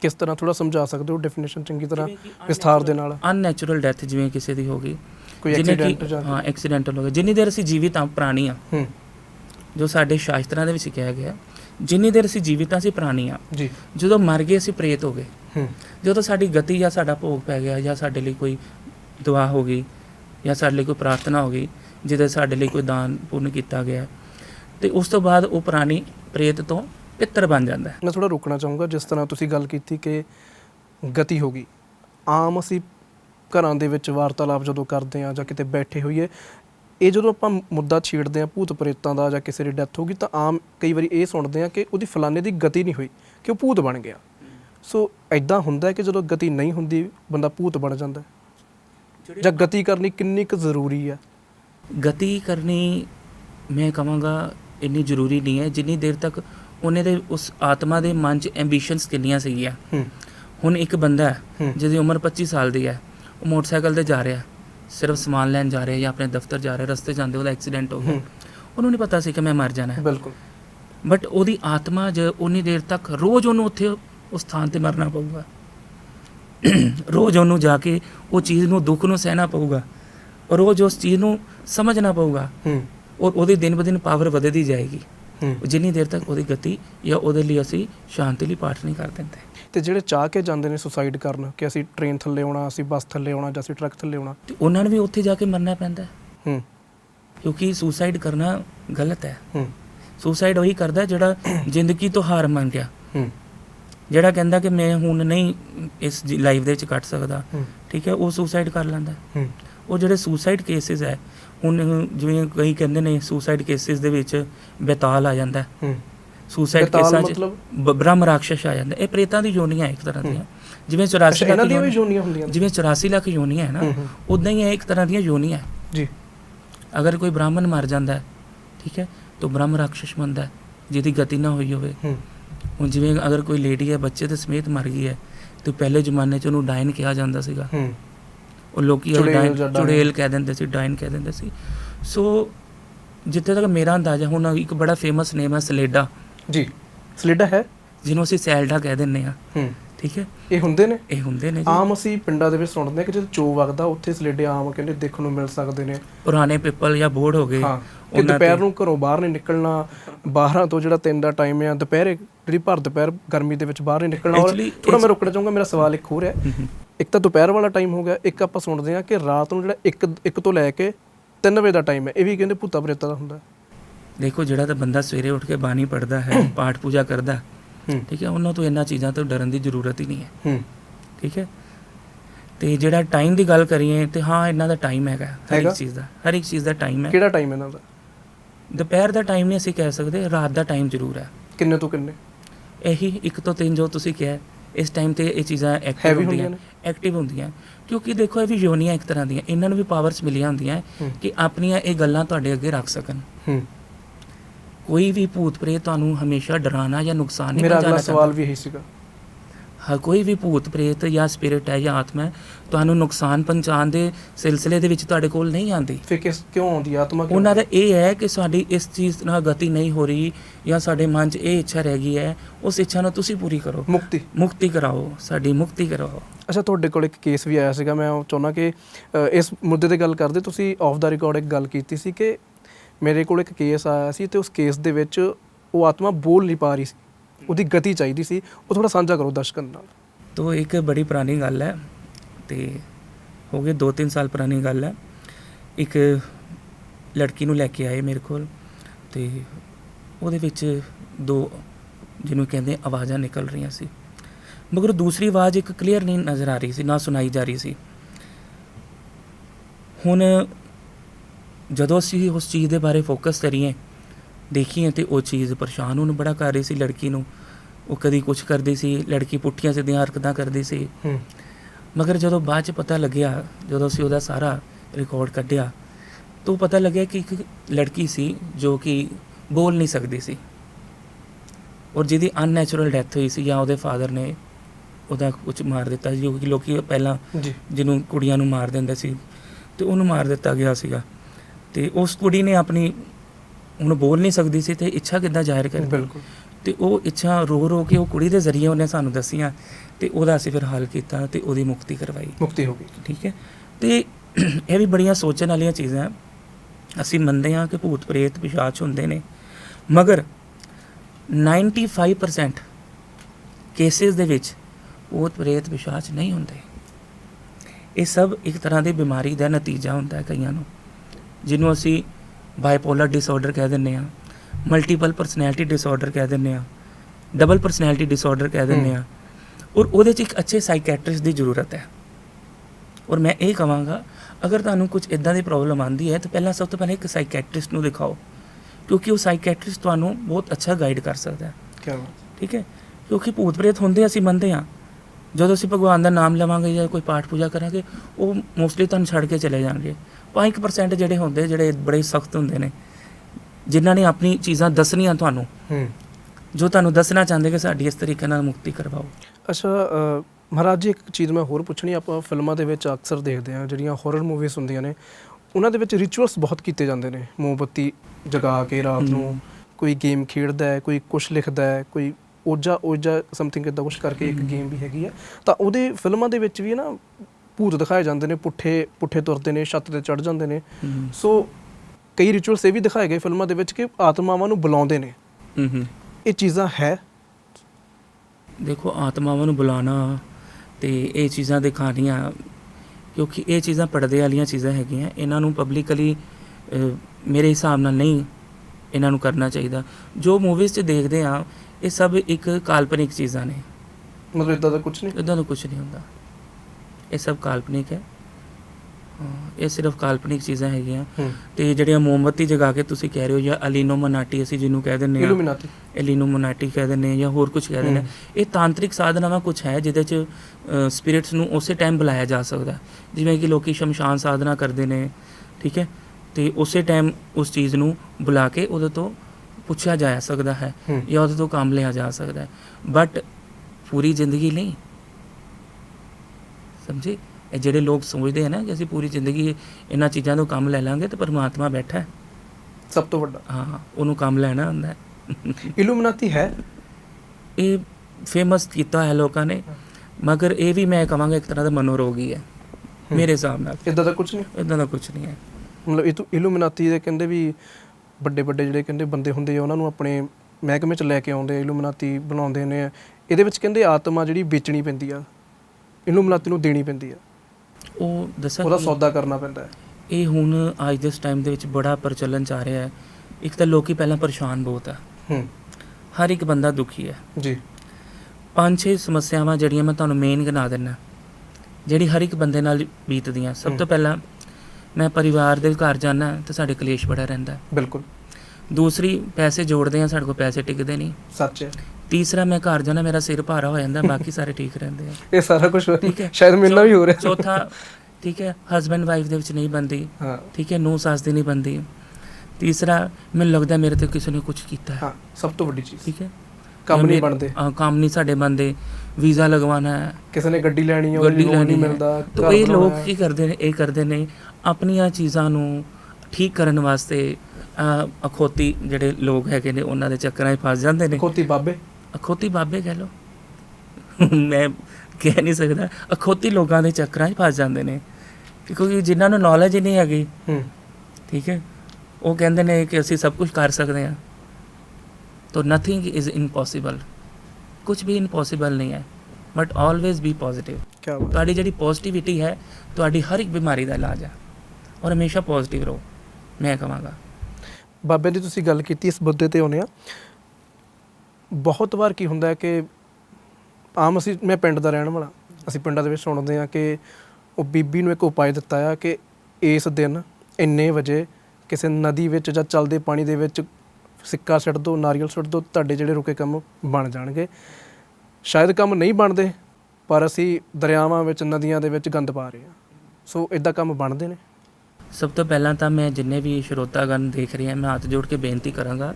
ਕਿਸ ਤਰ੍ਹਾਂ ਥੋੜਾ ਸਮਝਾ ਸਕਦੇ ਹੋ ਡੈਫੀਨੇਸ਼ਨ ਚੰਗੀ ਤਰ੍ਹਾਂ ਵਿਸਥਾਰ ਦੇ ਨਾਲ? ਅਨਨੈਚੁਰਲ ਡੈਥ ਜਿਵੇਂ ਕਿਸੇ ਦੀ ਹੋ ਗਈ। ਕੋਈ ਐਕਸੀਡੈਂਟ ਹਾਂ ਐਕਸੀਡੈਂਟਲ ਹੋ ਗਿਆ ਜਿੰਨੀ ਦੇਰ ਅਸੀਂ ਜੀਵਿਤ ਹਾਂ ਪ੍ਰਾਣੀ ਆ ਹੂੰ। ਜੋ ਸਾਡੇ ਸ਼ਾਸਤਰਾਂ ਦੇ ਵਿੱਚ ਕਿਹਾ ਗਿਆ ਜਿੰਨੀ ਦੇਰ ਅਸੀਂ ਜੀਵਿਤ ਹਾਂ ਅਸੀਂ ਪ੍ਰਾਣੀ ਆ ਜੀ। ਜਦੋਂ ਮਰ ਗਏ ਅਸੀਂ ਪ੍ਰੇਤ ਹੋ ਗਏ। ਹੂੰ। ਜਦੋਂ ਸਾਡੀ ਗਤੀ ਜਾਂ ਸਾਡਾ ਭੋਗ ਪੈ ਗਿਆ ਜਾਂ ਸਾਡੇ ਲਈ ਕੋਈ ਦੁਆ ਹੋ ਗਈ ਜਾਂ ਸਾਡੇ ਲਈ ਕੋਈ ਪ੍ਰਾਰਥਨਾ ਹੋ ਗਈ ਜਿਹਦੇ ਸਾਡੇ ਲਈ ਕੋਈ ਦਾਨ ਪੁੰਨ ਕੀਤਾ ਗਿਆ ਤੇ ਉਸ ਤੋਂ ਬਾਅਦ ਉਹ ਪ੍ਰਾਣੀ ਪ੍ਰੇਤ ਤੋਂ ਪਿੱਤਰ ਬਣ ਜਾਂਦਾ ਹੈ। ਮੈਂ ਥੋੜਾ ਰੁਕਣਾ ਚਾਹੂੰਗਾ ਜਿਸ ਤਰ੍ਹਾਂ ਤੁਸੀਂ ਗੱਲ ਕੀਤੀ ਕਿ ਗਤੀ ਹੋ ਗਈ। ਆਮ ਅਸੀਂ ਘਰਾਂ ਦੇ ਵਿੱਚ ਵਾਰਤਾਲਾਪ ਜਦੋਂ ਕਰਦੇ ਆ ਜਾਂ ਕਿਤੇ ਬੈਠੇ ਹੋਈਏ ਇਹ ਜਦੋਂ ਆਪਾਂ ਮੁੱਦਾ ਛੇੜਦੇ ਆ ਭੂਤ ਪ੍ਰੇਤਾਂ ਦਾ ਜਾਂ ਕਿਸੇ ਦੀ ਡੈਥ ਹੋ ਗਈ ਤਾਂ ਆਮ ਕਈ ਵਾਰੀ ਇਹ ਸੁਣਦੇ ਆ ਕਿ ਉਹਦੀ ਫਲਾਣੇ ਦੀ ਗਤੀ ਨਹੀਂ ਹੋਈ ਕਿ ਉਹ ਭੂਤ ਬਣ ਗਿਆ। ਸੋ ਐਦਾਂ ਹੁੰਦਾ ਕਿ ਜਦੋਂ ਗਤੀ ਨਹੀਂ ਹੁੰਦੀ ਬੰਦਾ ਭੂਤ ਬਣ ਜਾਂਦਾ ਜਾਂ ਗਤੀ ਕਰਨੀ ਕਿੰਨੀ ਕੁ ਜ਼ਰੂਰੀ ਹੈ? ਗਤੀ ਕਰਨੀ ਮੈਂ ਕਹਾਂਗਾ ਇੰਨੀ ਜ਼ਰੂਰੀ ਨਹੀਂ ਹੈ ਜਿੰਨੀ ਦੇਰ ਤੱਕ ਉਹਨੇ ਦੇ ਉਸ ਆਤਮਾ ਦੇ ਮਨ 'ਚ ਐਂਬੀਸ਼ਨਸ ਕਿੰਨੀਆਂ ਸੀਗੀਆਂ। ਹੁਣ ਇੱਕ ਬੰਦਾ ਹੈ। ਜਿਹਦੀ ਉਮਰ 25 ਸਾਲ ਦੀ ਹੈ ਉਹ ਮੋਟਰਸਾਈਕਲ ਤੇ ਜਾ ਰਿਹਾ ਸਿਰਫ ਸਮਾਨ ਲੈਣ ਜਾ ਰਿਹਾ ਜਾਂ ਆਪਣੇ ਦਫ਼ਤਰ ਜਾ ਰਿਹਾ ਰਸਤੇ ਜਾਂਦੇ ਉਹਦਾ ਐਕਸੀਡੈਂਟ ਹੋ ਗਿਆ। ਉਹਨੂੰ ਨਹੀਂ ਪਤਾ ਸੀ ਕਿ ਮੈਂ ਮਰ ਜਾਣਾ ਹੈ। ਬਿਲਕੁਲ। ਬਟ ਉਹਦੀ ਆਤਮਾ ਜ ਉਨੀ ਦੇਰ ਤੱਕ ਰੋਜ਼ ਉਹਨੂੰ ਉੱਥੇ ਉਸ ਥਾਂ ਤੇ ਮਰਨਾ ਪਊਗਾ। ਰੋਜ਼ ਉਹਨੂੰ ਜਾ ਕੇ ਉਹ ਚੀਜ਼ ਨੂੰ ਦੁੱਖ ਨੂੰ ਸਹਿਣਾ ਪਊਗਾ। ਔਰ ਰੋਜ਼ ਉਸ ਚੀਜ਼ ਨੂੰ ਸਮਝਣਾ ਪਊਗਾ। ਹੂੰ। ਔਰ ਉਹਦੀ ਦਿਨ ਬ ਦਿਨ ਪਾਵਰ ਵਧਦੀ ਜਾਏਗੀ। ਜਿੰਨੀ ਦੇਰ ਤੱਕ ਉਹਦੀ ਗਤੀ ਜਾਂ ਉਹਦੇ ਲਈ ਅਸੀਂ ਸ਼ਾਂਤੀ ਲਈ ਪਾਠ ਨਹੀਂ ਕਰ ਦਿੰਦੇ। ਤੇ ਜਿਹੜੇ ਚਾਹ ਕੇ ਜਾਂਦੇ ਨੇ ਸੁਸਾਈਡ ਕਰਨ ਕਿ ਅਸੀਂ ਟ੍ਰੇਨ ਥੱਲੇ ਆਉਣਾ ਅਸੀਂ ਬੱਸ ਥੱਲੇ ਆਉਣਾ ਜਾਂ ਅਸੀਂ ਟਰੱਕ ਥੱਲੇ ਆਉਣਾ। ਤੇ ਉਹਨਾਂ ਨੂੰ ਵੀ ਉੱਥੇ ਜਾ ਕੇ ਮਰਨਾ ਪੈਂਦਾ। ਹੈ। ਹੂੰ ਕਿਉਂਕਿ ਸੁਸਾਈਡ ਕਰਨਾ ਗਲਤ ਹੈ। ਹੂੰ। ਸੁਸਾਈਡ ਉਹੀ ਕਰਦਾ ਜਿਹੜਾ ਜ਼ਿੰਦਗੀ ਤੋਂ ਹਾਰ ਮੰਨ ਗਿਆ। ਹੂੰ। ਜਿਹੜਾ ਕਹਿੰਦਾ ਕਿ ਮੈਂ ਹੁਣ ਨਹੀਂ ਇਸ ਲਾਈਫ ਦੇ ਵਿੱਚ ਕੱਟ ਸਕਦਾ। ਠੀਕ ਹੈ ਉਹ ਸੁਸਾਈਡ ਕਰ ਲੈਂਦਾ। ਹੈ। ਉਹ ਜਿਹੜੇ ਸੁਸਾਈਡ ਕੇਸਿਸ ਹੈ ਹੁਣ ਜਿਵੇਂ ਕਈ ਕਹਿੰਦੇ ਨੇ ਸੁਸਾਈਡ ਕੇਸਿਸ ਦੇ ਵਿੱਚ ਬੇਤਾਲ ਆ ਜਾਂਦਾ ਹੂੰ। ਸੁਸਾਈਡ ਕੇਸਾਂ 'ਚ ਬ੍ਰਹਮ ਰਾਖਸ਼ ਆ ਜਾਂਦਾ। ਇਹ ਪ੍ਰੇਤਾਂ ਦੀ ਯੋਨੀਆਂ ਇੱਕ ਤਰ੍ਹਾਂ ਦੀਆਂ। ਜਿਵੇਂ 84 ਅੱਛਾ ਇਹਨਾਂ ਲੱਖ ਦੀਆਂ ਵੀ ਯੋਨੀ- ਜੋਨੀਆਂ ਹੁੰਦੀਆਂ ਜਿਵੇਂ 84 ਲੱਖ ਯੋਨੀਆਂ ਹੈ ਨਾ। ਉਦਾਂ ਹੀ। ਇਹ ਇੱਕ ਤਰ੍ਹਾਂ ਦੀਆਂ ਯੋਨੀਆਂ ਹੈ। ਜੀ। ਅਗਰ ਕੋਈ ਬ੍ਰਾਹਮਣ ਮਰ ਜਾਂਦਾ ਹੈ ਠੀਕ ਹੈ ਤਾਂ ਬ੍ਰਹਮ ਰਾਖਸ਼ ਬਣਦਾ ਹੈ ਜਿਹਦੀ ਗਤੀ ਨਾ ਹੋਈ ਹੋਵੇ। ਹੂੰ। ਹੁਣ ਜਿਵੇਂ ਅਗਰ ਕੋਈ ਲੇਡੀ ਹੈ ਬੱਚੇ ਦੇ ਸਮੇਤ ਮਰ ਗਈ ਹੈ ਤੇ ਪਹਿਲੇ ਜ਼ਮਾਨੇ 'ਚ ਉਹਨੂੰ ਡਾਇਨ ਕਿਹਾ ਜਾਂਦਾ ਸੀਗਾ। ਹੂੰ। ਉਹ ਲੋਕੀ ਉਹ ਚੁੜੇਲ ਡਾਇਨ ਜਾਂ ਡਾਇਨ। ਚੁੜੇਲ ਕਹਿ ਦਿੰਦੇ ਸੀ ਡਾਇਨ ਕਹਿ ਦਿੰਦੇ ਸੀ। ਸੋ ਜਿੱਥੇ ਤੱਕ ਮੇਰਾ ਅੰਦਾਜ਼ਾ ਹੁਣ ਇੱਕ ਬੜਾ ਫੇਮਸ ਨੇਮ ਹੈ ਸਲੇਡਾ। ਜੀ ਸਲੇਡਾ ਹੈ? ਜਿਹਨੂੰ ਅਸੀਂ ਸੈਲਡਾ ਕਹਿ ਦਿੰਦੇ ਆ ਹੂੰ। ਠੀਕ ਹੈ? ਇਹ ਹੁੰਦੇ ਨੇ? ਇਹ ਹੁੰਦੇ ਨੇ ਜੀ। ਆਮ ਅਸੀਂ ਪਿੰਡਾਂ ਦੇ ਵਿੱਚ ਸੁਣਦੇ ਹਾਂ ਕਿ ਜਦੋਂ ਚੋ ਵਗਦਾ ਉੱਥੇ ਸਲੇਡੇ ਆਮ ਕਹਿੰਦੇ ਦੇਖਣ ਨੂੰ ਮਿਲ ਸਕਦੇ ਨੇ। ਪੁਰਾਣੇ ਪਿੱਪਲ ਜਾਂ ਬੋੜ ਹੋ ਗਏ ਹਾਂ ਕਿ ਉਹਨਾਂ ਦੁਪਹਿਰ ਤੇ- ਨੂੰ ਘਰੋਂ ਬਾਹਰ ਨਹੀਂ ਨਿਕਲਣਾ 12 ਤੋਂ ਜਿਹੜਾ 3 ਦਾ ਟਾਈਮ ਆ ਦੁਪਹਿਰੇ ਜਿਹੜੀ ਭਰ ਦੁਪਹਿਰ ਗਰਮੀ ਦੇ ਵਿੱਚ ਬਾਹਰ ਨਹੀਂ ਨਿਕਲਣਾ ਔਰ Actually, ਥੋੜਾ ਮੈਂ ਰੁਕਣਾ ਚਾਹੂੰਗਾ ਮੇਰਾ ਸਵਾਲ ਇੱਕ ਹੋਰ ਹੈ। ਇੱਕ ਤਾਂ ਦੁਪਹਿਰ ਵਾਲਾ ਟਾਈਮ ਹੋ ਗਿਆ ਇੱਕ ਆਪਾਂ ਸੁਣਦੇ ਹਾਂ ਕਿ ਰਾਤ ਨੂੰ ਜਿਹੜਾ 1 1 ਤੋਂ ਲੈ ਕੇ 3 ਵਜੇ ਦਾ ਟਾਈਮ ਹੈ। ਇਹ ਵੀ ਕਹਿੰਦੇ ਭੂਤਾ ਪ੍ਰੇਤਾਂ ਦਾ ਹੁੰਦਾ। ਦੇਖੋ ਜਿਹੜਾ ਤਾਂ ਬੰਦਾ ਸਵੇਰੇ ਉੱਠ ਕੇ ਬਾਣੀ ਪੜਦਾ ਹੈ ਪਾਠ ਪੂਜਾ ਕਰਦਾ ਠੀਕ ਹੈ ਉਹਨਾਂ ਤੋਂ ਇਹਨਾਂ ਚੀਜ਼ਾਂ ਤੋਂ ਡਰਨ ਦੀ ਜ਼ਰੂਰਤ ਹੀ ਨਹੀਂ ਹੈ। ਠੀਕ ਹੈ? ਤੇ ਜਿਹੜਾ ਟਾਈਮ ਦੀ ਗੱਲ ਕਰੀਏ ਤੇ ਹਾਂ ਇਹਨਾਂ ਦਾ ਟਾਈਮ ਹੈਗਾ ਹਰ? ਇੱਕ ਚੀਜ਼ ਦਾ ਹਰ ਇੱਕ ਚੀਜ਼ ਦਾ ਟਾਈਮ ਹੈ। ਕਿਹੜਾ ਟਾਈਮ ਇਹਨਾਂ ਦਾ? ਦੁਪਹਿਰ ਦਾ ਟਾਈਮ ਨਹੀਂ ਅਸੀਂ ਕਹਿ ਸਕਦੇ ਰਾਤ ਦਾ ਟਾਈਮ ਜ਼ਰੂਰ ਹੈ। ਕਿੰਨੇ ਤੋਂ ਕਿੰਨੇ? ਇਹੀ ਇੱਕ ਤੋਂ ਤਿੰਨ ਜੋ ਤੁਸੀਂ ਕਿਹਾ ਇਸ ਟਾਈਮ ਤੇ ਇਹ ਚੀਜ਼ਾਂ ਐਕਟਿਵ ਹੁੰਦੀਆਂ ਐਕਟਿਵ ਹੁੰਦੀਆਂ। ਕਿਉਂਕਿ ਦੇਖੋ ਇਹ ਵੀ ਯੋਨੀਆਂ ਇੱਕ ਤਰ੍ਹਾਂ ਦੀਆਂ ਇਹਨਾਂ ਨੂੰ ਵੀ ਪਾਵਰਸ ਮਿਲੀਆਂ ਹੁੰਦੀਆਂ। ਕਿ ਆਪਣੀਆਂ ਇਹ ਗੱਲਾਂ ਤੁਹਾਡੇ ਅੱਗੇ ਰੱਖ ਸਕਣ। ਕੋਈ ਵੀ ਭੂਤ ਪ੍ਰੇਤ ਤੁਹਾਨੂੰ ਹਮੇਸ਼ਾ ਡਰਾਣਾ ਜਾਂ ਨੁਕਸਾਨ ਨਹੀਂ ਮੇਰਾ ਅਗਲਾ ਸਵਾਲ ਵੀ ਇਹੀ ਸੀਗਾ। ਹਾਂ ਕੋਈ ਵੀ ਭੂਤ ਪ੍ਰੇਤ ਜਾਂ ਸਪਿਰਿਟ ਹੈ ਜਾਂ ਆਤਮਾ ਹੈ ਤੁਹਾਨੂੰ ਨੁਕਸਾਨ ਪਹੁੰਚਾਉਣ ਦੇ ਸਿਲਸਿਲੇ ਦੇ ਵਿੱਚ ਤੁਹਾਡੇ ਕੋਲ ਨਹੀਂ ਆਉਂਦੀ। ਫਿਰ ਕਿਸ ਕਿਉਂ ਆਉਂਦੀ ਹੈ? ਆਤਮਾ ਕਿਉਂ ਉਹਨਾਂ ਦਾ ਇਹ ਹੈ ਕਿ ਸਾਡੀ ਇਸ ਚੀਜ਼ ਨਾਲ ਗਤੀ ਨਹੀਂ ਹੋ ਰਹੀ ਜਾਂ ਸਾਡੇ ਮਨ 'ਚ ਇਹ ਇੱਛਾ ਰਹਿ ਗਈ ਹੈ ਉਸ ਇੱਛਾ ਨੂੰ ਤੁਸੀਂ ਪੂਰੀ ਕਰੋ। ਮੁਕਤੀ। ਮੁਕਤੀ ਕਰਾਓ ਸਾਡੀ ਮੁਕਤੀ ਕਰਾਓ। ਅੱਛਾ ਤੁਹਾਡੇ ਕੋਲ ਇੱਕ ਕੇਸ ਵੀ ਆਇਆ ਸੀਗਾ ਮੈਂ ਉਹ ਚਾਹੁੰਦਾ ਕਿ ਅ, ਇਸ ਮੁੱਦੇ ਤੇ ਗੱਲ ਕਰਦੇ ਤੁਸੀਂ ਆਫ ਦਾ ਰਿਕਾਰਡ ਇੱਕ ਗੱਲ ਕੀਤੀ ਸੀ ਕਿ ਮੇਰੇ ਕੋਲ ਇੱਕ ਕੇਸ ਆਇਆ ਸੀ ਤੇ ਉਸ ਕੇਸ ਦੇ ਵਿੱਚ ਉਹ ਆਤਮਾ ਬੋਲ ਨਹੀਂ ਪਾ ਰਹੀ ਸੀ। ਉਹਦੀ ਗਤੀ ਚਾਹੀਦੀ ਸੀ, ਉਹ ਥੋੜਾ ਸਾਂਝਾ ਕਰੋ ਦਰਸ਼ਕਾਂ ਨਾਲ। ਤੋ ਇੱਕ ਬੜੀ ਪੁਰਾਣੀ ਗੱਲ ਹੈ ਤੇ ਹੋ ਗਏ 2-3 ਸਾਲ ਪੁਰਾਣੀ ਗੱਲ ਹੈ। ਇੱਕ ਲੜਕੀ ਨੂੰ ਲੈ ਕੇ ਆਏ ਮੇਰੇ ਕੋਲ ਤੇ ਉਹਦੇ ਵਿੱਚ ਦੋ ਜਿਹਨੂੰ ਕਹਿੰਦੇ ਆਵਾਜ਼ਾਂ ਨਿਕਲ ਰਹੀਆਂ ਸੀ। ਮਗਰ ਦੂਸਰੀ ਆਵਾਜ਼ ਇੱਕ ਕਲੀਅਰ ਨਹੀਂ ਨਜ਼ਰ ਆ ਰਹੀ ਸੀ, ਨਾ ਸੁਣਾਈ ਜਾ ਰਹੀ ਸੀ। ਹੁਣ ਜਦੋਂ ਅਸੀਂ ਉਸ ਚੀਜ਼ ਦੇ ਬਾਰੇ ਫੋਕਸ ਕਰੀਏ ਦੇਖੀਏ ਤੇ ਉਹ ਚੀਜ਼ ਪਰੇਸ਼ਾਨ ਉਹਨੂੰ ਬੜਾ ਕਰ ਰਹੀ ਸੀ ਲੜਕੀ ਨੂੰ। ਉਹ ਕਦੀ ਕੁਝ ਕਰਦੀ ਸੀ ਲੜਕੀ ਪੁੱਠੀਆਂ ਸਿੱਧੀਆਂ ਹਰਕਤਾਂ ਕਰਦੀ ਸੀ। ਮਗਰ ਜਦੋਂ ਬਾਅਦ ਚ ਪਤਾ ਲੱਗਿਆ ਜਦੋਂ ਅਸੀਂ ਉਹਦਾ ਸਾਰਾ ਰਿਕਾਰਡ ਕੱਢਿਆ ਤਾਂ ਪਤਾ ਲੱਗਿਆ ਕਿ ਇੱਕ ਲੜਕੀ ਸੀ ਜੋ ਕਿ ਬੋਲ ਨਹੀਂ ਸਕਦੀ ਸੀ। ਔਰ ਜਿਹਦੀ ਅਨਨੈਚੁਰਲ ਡੈਥ ਹੋਈ ਸੀ ਜਾਂ ਉਹਦੇ ਫਾਦਰ ਨੇ ਉਹਦਾ ਕੁਝ ਮਾਰ ਦਿੱਤਾ ਸੀ ਕਿਉਂਕਿ ਲੋਕੀ ਪਹਿਲਾਂ ਜੀ। ਜਿਹਨੂੰ ਕੁੜੀਆਂ ਨੂੰ ਮਾਰ ਦਿੰਦੇ ਸੀ ਤੇ ਉਹਨੂੰ ਮਾਰ ਦਿੱਤਾ ਗਿਆ ਸੀਗਾ। ਤੇ ਉਸ ਕੁੜੀ ਨੇ ਆਪਣੀ ਹੁਣ ਬੋਲ ਨਹੀਂ ਸਕਦੀ ਸੀ ਤੇ ਇੱਛਾ ਕਿੱਦਾਂ ਜ਼ਾਹਿਰ ਕਰਦੀ ਬਿਲਕੁਲ। ਤੇ ਉਹ ਇੱਛਾ ਰੋ ਰੋ ਕੇ ਉਹ ਕੁੜੀ ਦੇ ਜ਼ਰੀਏ ਉਹਨੇ ਸਾਨੂੰ ਦੱਸੀਆਂ ਤੇ ਉਹਦਾ ਅਸੀਂ ਫਿਰ ਹੱਲ ਕੀਤਾ ਤੇ ਉਹਦੀ ਮੁਕਤੀ ਕਰਵਾਈ। ਮੁਕਤੀ ਹੋ ਗਈ। ਠੀਕ ਹੈ? ਤੇ ਇਹ ਵੀ ਬੜੀਆਂ ਸੋਚਣ ਵਾਲੀਆਂ ਚੀਜ਼ਾਂ। ਹੈ। ਅਸੀਂ ਮੰਨਦੇ ਹਾਂ ਕਿ ਭੂਤ ਪ੍ਰੇਤ ਪਿਸ਼ਾਚ ਹੁੰਦੇ ਨੇ। ਮਗਰ 95% ਕੇਸਿਸ ਦੇ ਵਿੱਚ ਭੂਤ ਪ੍ਰੇਤ ਪਿਸ਼ਾਚ ਨਹੀਂ ਹੁੰਦੇ। ਇਹ ਸਭ ਇੱਕ ਤਰ੍ਹਾਂ ਦੀ ਬਿਮਾਰੀ ਦਾ ਨਤੀਜਾ ਹੁੰਦਾ ਹੈ ਕਈਆਂ ਨੂੰ। ਜਿਹਨੂੰ ਅਸੀਂ ਬਾਈਪੋਲਰ ਡਿਸਆਰਡਰ ਕਹਿ ਦਿੰਦੇ ਹਾਂ ਮਲਟੀਪਲ ਪਰਸਨੈਲਿਟੀ ਡਿਸਆਰਡਰ ਕਹਿ ਦਿੰਦੇ ਹਾਂ ਡਬਲ ਪਰਸਨੈਲਿਟੀ ਡਿਸਆਰਡਰ ਕਹਿ ਦਿੰਦੇ ਹਾਂ ਔਰ ਉਹਦੇ 'ਚ ਇੱਕ ਅੱਛੇ ਸਾਈਕੈਟ੍ਰਿਸਟ ਦੀ ਜ਼ਰੂਰਤ ਹੈ। ਔਰ ਮੈਂ ਇਹ ਕਹਾਂਗਾ ਅਗਰ ਤੁਹਾਨੂੰ ਕੁਝ ਇਦਾਂ ਦੀ ਪ੍ਰੋਬਲਮ ਆਂਦੀ ਹੈ ਤਾਂ ਪਹਿਲਾਂ ਸਭ ਤੋਂ ਪਹਿਲਾਂ ਇੱਕ ਸਾਈਕੈਟ੍ਰਿਸਟ ਨੂੰ ਦਿਖਾਓ ਕਿਉਂਕਿ ਉਹ ਸਾਈਕੈਟ੍ਰਿਸਟ ਤੁਹਾਨੂੰ ਬਹੁਤ ਅੱਛਾ ਗਾਈਡ ਕਰ ਸਕਦਾ ਹੈ। ਕੀ ਬਾਤ ਠੀਕ ਹੈ? ਕਿਉਂਕਿ ਭੂਤ ਪ੍ਰੇਤ ਹੁੰਦੇ ਅਸੀਂ ਮੰਨਦੇ ਹਾਂ। ਜਦੋਂ ਅਸੀਂ ਭਗਵਾਨ ਦਾ ਨਾਮ ਲਵਾਂਗੇ ਜਾਂ ਕੋਈ ਪਾਠ ਪੂਜਾ ਕਰਾਂਗੇ ਉਹ ਮੋਸਟਲੀ ਤੁਹਾਨੂੰ ਛੱਡ ਕੇ ਚਲੇ ਜਾਣਗੇ। 5% ਜਿਹੜੇ ਹੁੰਦੇ ਜਿਹੜੇ ਬੜੇ ਸਖਤ ਹੁੰਦੇ ਨੇ ਜਿਨ੍ਹਾਂ ਨੇ ਆਪਣੀ ਚੀਜ਼ਾਂ ਦੱਸਣੀਆਂ ਤੁਹਾਨੂੰ ਹੂੰ। ਜੋ ਤੁਹਾਨੂੰ ਦੱਸਣਾ ਚਾਹੁੰਦੇ ਕਿ ਸਾਡੀ ਇਸ ਤਰੀਕੇ ਨਾਲ ਮੁਕਤੀ ਕਰਵਾਓ। ਅੱਛਾ ਮਹਾਰਾਜ ਜੀ ਇੱਕ ਚੀਜ਼ ਮੈਂ ਹੋਰ ਪੁੱਛਣੀ ਆਪਾਂ ਫਿਲਮਾਂ ਦੇ ਵਿੱਚ ਅਕਸਰ ਦੇਖਦੇ ਹਾਂ ਜਿਹੜੀਆਂ ਹਾਰਰ ਮੂਵੀਜ਼ ਹੁੰਦੀਆਂ ਨੇ ਉਹਨਾਂ ਦੇ ਵਿੱਚ ਰਿਚੁਅਲਸ ਬਹੁਤ ਕੀਤੇ ਜਾਂਦੇ ਨੇ ਮੋਮਬੱਤੀ ਜਗਾ ਕੇ ਰਾਤ ਨੂੰ ਕੋਈ ਗੇਮ ਖੇਡਦਾ ਹੈ ਕੋਈ ਕੁਝ ਲਿਖਦਾ ਹੈ ਕੋਈ ਓਜਾ ਓਜਾ ਸਮਥਿੰਗ ਇਦਾਂ ਕੁਝ ਕਰਕੇ ਇੱਕ ਗੇਮ ਵੀ ਹੈਗੀ ਆ ਤਾਂ ਉਹਦੇ ਫਿਲਮਾਂ ਦੇ ਵਿੱਚ ਵੀ ਨਾ ਭੂਤ ਦਿਖਾਏ ਜਾਂਦੇ ਨੇ ਪੁੱਠੇ ਪੁੱਠੇ ਤੁਰਦੇ ਨੇ ਛੱਤ ਤੇ ਚੜ ਜਾਂਦੇ ਨੇ। ਸੋ ਕਈ ਰਿਚੁਅਲਸ ਇਹ ਵੀ ਦਿਖਾਏ ਗਏ ਫਿਲਮਾਂ ਦੇ ਵਿੱਚ ਕਿ ਆਤਮਾਵਾਂ ਨੂੰ ਬੁਲਾਉਂਦੇ ਨੇ। ਹੂੰ ਇਹ ਚੀਜ਼ਾਂ ਹੈ? ਦੇਖੋ ਆਤਮਾਵਾਂ ਨੂੰ ਬੁਲਾਉਣਾ ਤੇ ਇਹ ਚੀਜ਼ਾਂ ਦਿਖਾਉਣੀਆਂ ਕਿਉਂਕਿ ਇਹ ਚੀਜ਼ਾਂ ਪਰਦੇ ਵਾਲੀਆਂ ਚੀਜ਼ਾਂ ਹੈਗੀਆਂ। ਇਹਨਾਂ ਨੂੰ ਪਬਲਿਕਲੀ ਮੇਰੇ ਹਿਸਾਬ ਨਾਲ ਨਹੀਂ ਇਹਨਾਂ ਨੂੰ ਕਰਨਾ ਚਾਹੀਦਾ। ਜੋ ਮੂਵੀਜ਼ 'ਚ ਦੇਖਦੇ ਆ ਇਹ ਸਭ ਇੱਕ ਕਾਲਪਨਿਕ ਚੀਜ਼ਾਂ ਨੇ। ਮਤਲਬ ਇਦਾਂ ਦਾ ਕੁਝ ਨਹੀਂ? ਇਦਾਂ ਦਾ ਕੁਝ ਨਹੀਂ ਹੁੰਦਾ। ਇਹ ਸਭ ਕਾਲਪਨਿਕ ਹੈ। ਇਹ ਸਿਰਫ ਕਾਲਪਨਿਕ ਚੀਜ਼ਾਂ ਹੈਗੀਆਂ। ਤੇ ਜਿਹੜੀਆਂ ਮੋਮਬੱਤੀ ਜਗਾ ਕੇ ਤੁਸੀਂ ਕਹਿ ਰਹੇ ਹੋ ਜਾਂ ਅਲੀਨੋ ਮਨਾਟੀ ਅਸੀਂ ਜਿਹਨੂੰ ਕਹਿ ਦਿੰਦੇ ਆ ਇਲੂਮੀਨਾਤੀ ਐਲੀਨੋਮੋਨਾਟੀ ਕਹਿ ਦਿੰਦੇ ਆ ਜਾਂ ਹੋਰ ਕੁਝ ਕਹਿ ਦਿੰਦੇ ਆ ਹਮ। ਇਹ ਤਾਂਤਰਿਕ ਸਾਧਨਾਵਾਂ ਕੁਝ ਹੈ ਜਿਹਦੇ ਚ ਸਪਿਰਿਟਸ ਨੂੰ ਉਸੇ ਟਾਈਮ ਬੁਲਾਇਆ ਜਾ ਸਕਦਾ। ਜਿਵੇਂ ਕਿ ਲੋਕੀ ਸ਼ਮਸ਼ਾਨ ਸਾਧਨਾ ਕਰਦੇ ਨੇ ਠੀਕ ਹੈ? ਤੇ ਉਸੇ ਟਾਈਮ ਉਸ ਚੀਜ਼ ਨੂੰ ਬੁਲਾ ਕੇ ਉਹਦੇ ਤੋਂ ਪੁੱਛਿਆ ਜਾ ਸਕਦਾ ਹੈ ਹੂੰ। ਜਾਂ ਉਹਦੇ ਤੋਂ ਕੰਮ ਲਿਆ ਜਾ ਸਕਦਾ ਹੈ। ਬਟ ਪੂਰੀ ਜ਼ਿੰਦਗੀ ਨਹੀਂ ਸਮਝੇ? ਇਹ ਜਿਹੜੇ ਲੋਕ ਸੋਚਦੇ ਆ ਨਾ ਕਿ ਅਸੀਂ ਪੂਰੀ ਜ਼ਿੰਦਗੀ ਇਹਨਾਂ ਚੀਜ਼ਾਂ ਤੋਂ ਕੰਮ ਲੈ ਲਾਂਗੇ ਤੇ ਪਰਮਾਤਮਾ ਬੈਠਾ ਹੈ। ਸਭ ਤੋਂ ਵੱਡਾ। ਹਾਂ ਉਹਨੂੰ ਕੰਮ ਲੈਣਾ ਹੁੰਦਾ ਹੈ। ਇਲੂਮੀਨਾਤੀ ਹੈ? ਇਹ ਫੇਮਸ ਕੀਤਾ ਹੈ ਲੋਕਾਂ ਨੇ। ਮਗਰ ਇਹ ਵੀ ਮੈਂ ਕਹਾਂਗਾ ਇੱਕ ਤਰ੍ਹਾਂ ਦਾ ਮਨੋਰੋਗੀ ਹੈ ਮੇਰੇ ਹਿਸਾਬ ਨਾਲ। ਇਦਾਂ ਦਾ ਕੁਝ ਨਹੀਂ? ਇਦਾਂ ਦਾ ਕੁਝ ਨਹੀਂ ਹੈ। ਮਤਲਬ ਇਹ ਤੋਂ ਇਲੂਮੀਨਾਤੀ ਦੇ ਕਹਿੰਦੇ ਵੀ ਵੱਡੇ ਵੱਡੇ ਜਿਹੜੇ ਕਹਿੰਦੇ ਬੰਦੇ ਹੁੰਦੇ ਆ ਉਹਨਾਂ ਨੂੰ ਆਪਣੇ ਮਹਿਕਮੇ ਚ ਲੈ ਕੇ ਆਉਂਦੇ ਇਲੂਮੀਨਾਤੀ ਬਣਾਉਂਦੇ ਨੇ। ਇਹਦੇ ਵਿੱਚ ਕਹਿੰਦੇ ਆਤਮਾ ਜਿਹੜੀ ਵੇਚਣੀ ਪੈਂਦੀ ਆ। ਇਲੂਮੀਨਾਤੀ ਨੂੰ ਦੇਣੀ ਪੈਂਦੀ ਆ। ਉਹ ਦੱਸਾਂ ਉਹਦਾ ਸੌਦਾ ਕਰਨਾ ਪੈਂਦਾ ਹੈ। ਇਹ ਹੁਣ ਅੱਜ ਦੇ ਟਾਈਮ ਦੇ ਵਿੱਚ ਬੜਾ ਪ੍ਰਚਲਨ ਚ ਆ ਰਿਹਾ ਹੈ। ਇੱਕ ਤਾਂ ਲੋਕੀ ਪਹਿਲਾਂ ਪਰੇਸ਼ਾਨ ਬਹੁਤ ਹੈ ਹੂੰ। ਹਰ ਇੱਕ ਬੰਦਾ ਦੁਖੀ ਹੈ। ਜੀ। ਪੰਜ ਛੇ ਸਮੱਸਿਆਵਾਂ ਜਿਹੜੀਆਂ ਮੈਂ ਤੁਹਾਨੂੰ ਮੇਨ ਗਿਣਾ ਦਿੰਦਾ। ਜਿਹੜੀ ਹਰ ਇੱਕ ਬੰਦੇ ਨਾਲ ਬੀਤਦੀਆਂ। ਸਭ ਤੋਂ। ਪਹਿਲਾਂ ਮੈਂ ਪਰਿਵਾਰ ਦੇ ਘਰ ਜਾਣਾ ਤੇ ਸਾਡੇ ਕਲੇਸ਼ ਬੜਾ ਰਹਿੰਦਾ। ਬਿਲਕੁਲ। ਦੂਸਰੀ ਪੈਸੇ ਜੋੜਦੇ ਆ ਸਾਡੇ ਕੋਲ ਪੈਸੇ ਟਿਕਦੇ ਨਹੀਂ। ਸੱਚ ਹੈ। ਤੀਸਰਾ ਮੈਂ ਘਰ ਜਾਣਾ ਮੇਰਾ ਸਿਰ ਭਾਰਾ ਹੋ ਜਾਂਦਾ ਬਾਕੀ ਸਾਰੇ ਠੀਕ ਰਹਿੰਦੇ ਆ। ਇਹ ਸਾਰਾ ਕੁਝ ਠੀਕ ਹੈ। ਸ਼ਾਇਦ ਨਾਲ ਵੀ ਹੋ ਰਿਹਾ। ਚੌਥਾ ਠੀਕ ਹੈ ਹਸਬੈਂਡ ਵਾਈਫ ਦੇ ਵਿੱਚ ਨਹੀਂ ਬੰਦੀ ਹਾਂ। ਠੀਕ ਹੈ ਨੂੰ ਸੱਸ ਦੀ ਨਹੀਂ ਬੰਦੀ ਤੀਸਰਾ ਮੈਨੂੰ ਲੱਗਦਾ ਮੇਰੇ ਤੇ ਕਿਸੇ ਨੇ ਕੁਝ ਕੀਤਾ ਹੈ। ਹਾਂ ਸਭ ਤੋਂ ਵੱਡੀ ਚੀਜ਼। ਠੀਕ ਹੈ। ਕੰਮ ਨਹੀਂ ਬਣਦੇ। ਹਾਂ, ਕੰਮ ਨਹੀਂ ਸਾਡੇ ਬਣਦੇ। ਵੀਜ਼ਾ ਲਗਵਾਉਣਾ ਹੈ। ਕਿਸੇ ਨੇ ਗੱਡੀ ਲੈਣੀ ਹੈ ਗੱਡੀ ਲੈਣੀ ਮਿਲਦਾ ਤਾਂ ਇਹ ਲੋਕ। ਕੀ ਕਰਦੇ ਨੇ ਇਹ ਕਰਦੇ ਨੇ ਆਪਣੀਆਂ ਚੀਜ਼ਾਂ ਨੂੰ ਠੀਕ ਕਰਨ ਵਾਸਤੇ ਅਖੋਤੀ ਜਿਹੜੇ ਲੋਕ ਹੈਗੇ ਨੇ ਉਹਨਾਂ ਦੇ ਚੱਕਰਾਂ 'ਚ ਫਸ ਜਾਂਦੇ ਨੇ। ਖੋਤੀ ਬਾਬੇ। ਅਖੋਤੀ ਬਾਬੇ ਕਹਿ ਲੋ ਮੈਂ ਕਹਿ ਨਹੀਂ ਸਕਦਾ। ਅਖੋਤੀ ਲੋਕਾਂ ਦੇ ਚੱਕਰਾਂ 'ਚ ਫਸ ਜਾਂਦੇ ਨੇ। ਕਿਉਂਕਿ ਜਿਨ੍ਹਾਂ ਨੂੰ ਨੌਲੇਜ ਹੀ ਨਹੀਂ ਹੈਗੀ ਹੂੰ। ਠੀਕ ਹੈ? ਉਹ ਕਹਿੰਦੇ ਨੇ ਕਿ ਅਸੀਂ ਸਭ ਕੁਝ ਕਰ ਸਕਦੇ ਹਾਂ। ਤਾਂ ਨਥਿੰਗ ਇਜ਼ ਇੰਪੋਸੀਬਲ ਕੁਝ ਵੀ ਇੰਪੋਸੀਬਲ ਨਹੀਂ ਹੈ। ਬਟ ਆਲਵੇਜ਼ ਬੀ ਪੋਜ਼ਿਟਿਵ ਤੁਹਾਡੀ ਜਿਹੜੀ ਪੋਜ਼ਿਟਿਵਿਟੀ ਹੈ ਤੁਹਾਡੀ ਹਰ ਇੱਕ ਬਿਮਾਰੀ ਦਾ ਇਲਾਜ ਹੈ। ਔਰ ਹਮੇਸ਼ਾ ਪੋਜ਼ਿਟਿਵ ਰਹੋ। ਮੈਂ ਕਹਾਂਗਾ। ਬਾਬੇ ਦੀ ਤੁਸੀਂ ਗੱਲ ਕੀਤੀ ਇਸ ਮੁੱਦੇ ਤੇ ਆਉਨੇ ਆ ਬਹੁਤ ਵਾਰ ਕੀ ਹੁੰਦਾ ਹੈ ਕਿ ਆਮ ਅਸੀਂ, ਮੈਂ ਪਿੰਡ ਦਾ ਰਹਿਣ ਵਾਲਾ, ਅਸੀਂ ਪਿੰਡਾਂ ਦੇ ਵਿੱਚ ਸੁਣਦੇ ਆ ਕਿ ਉਹ ਬੀਬੀ ਨੂੰ ਇੱਕ ਉਪਾਅ ਦਿੱਤਾ ਆ ਕਿ ਇਸ ਦਿਨ ਇੰਨੇ ਵਜੇ ਕਿਸੇ ਨਦੀ ਵਿੱਚ ਜਾਂ ਚਲਦੇ ਪਾਣੀ ਦੇ ਵਿੱਚ ਸਿੱਕਾ ਸੁੱਟ ਦਿਓ ਨਾਰੀਅਲ ਸੁੱਟ ਦਿਓ ਤੁਹਾਡੇ ਜਿਹੜੇ ਰੁਕੇ ਕੰਮ ਬਣ ਜਾਣਗੇ। ਸ਼ਾਇਦ ਕੰਮ ਨਹੀਂ ਬਣਦੇ, ਪਰ ਅਸੀਂ ਦਰਿਆਵਾਂ ਵਿੱਚ, ਨਦੀਆਂ ਦੇ ਵਿੱਚ ਗੰਦ ਪਾ ਰਹੇ ਹਾਂ। ਸੋ ਇਦਾਂ ਕੰਮ ਬਣਦੇ ਨੇ। ਸਭ ਤੋਂ ਪਹਿਲਾਂ ਤਾਂ ਮੈਂ ਜਿੰਨੇ ਵੀ ਸ਼ਰੋਤਾਗਣ ਦੇਖ ਰਹੇ ਹਨ ਮੈਂ ਹੱਥ ਜੋੜ ਕੇ ਬੇਨਤੀ ਕਰਾਂਗਾ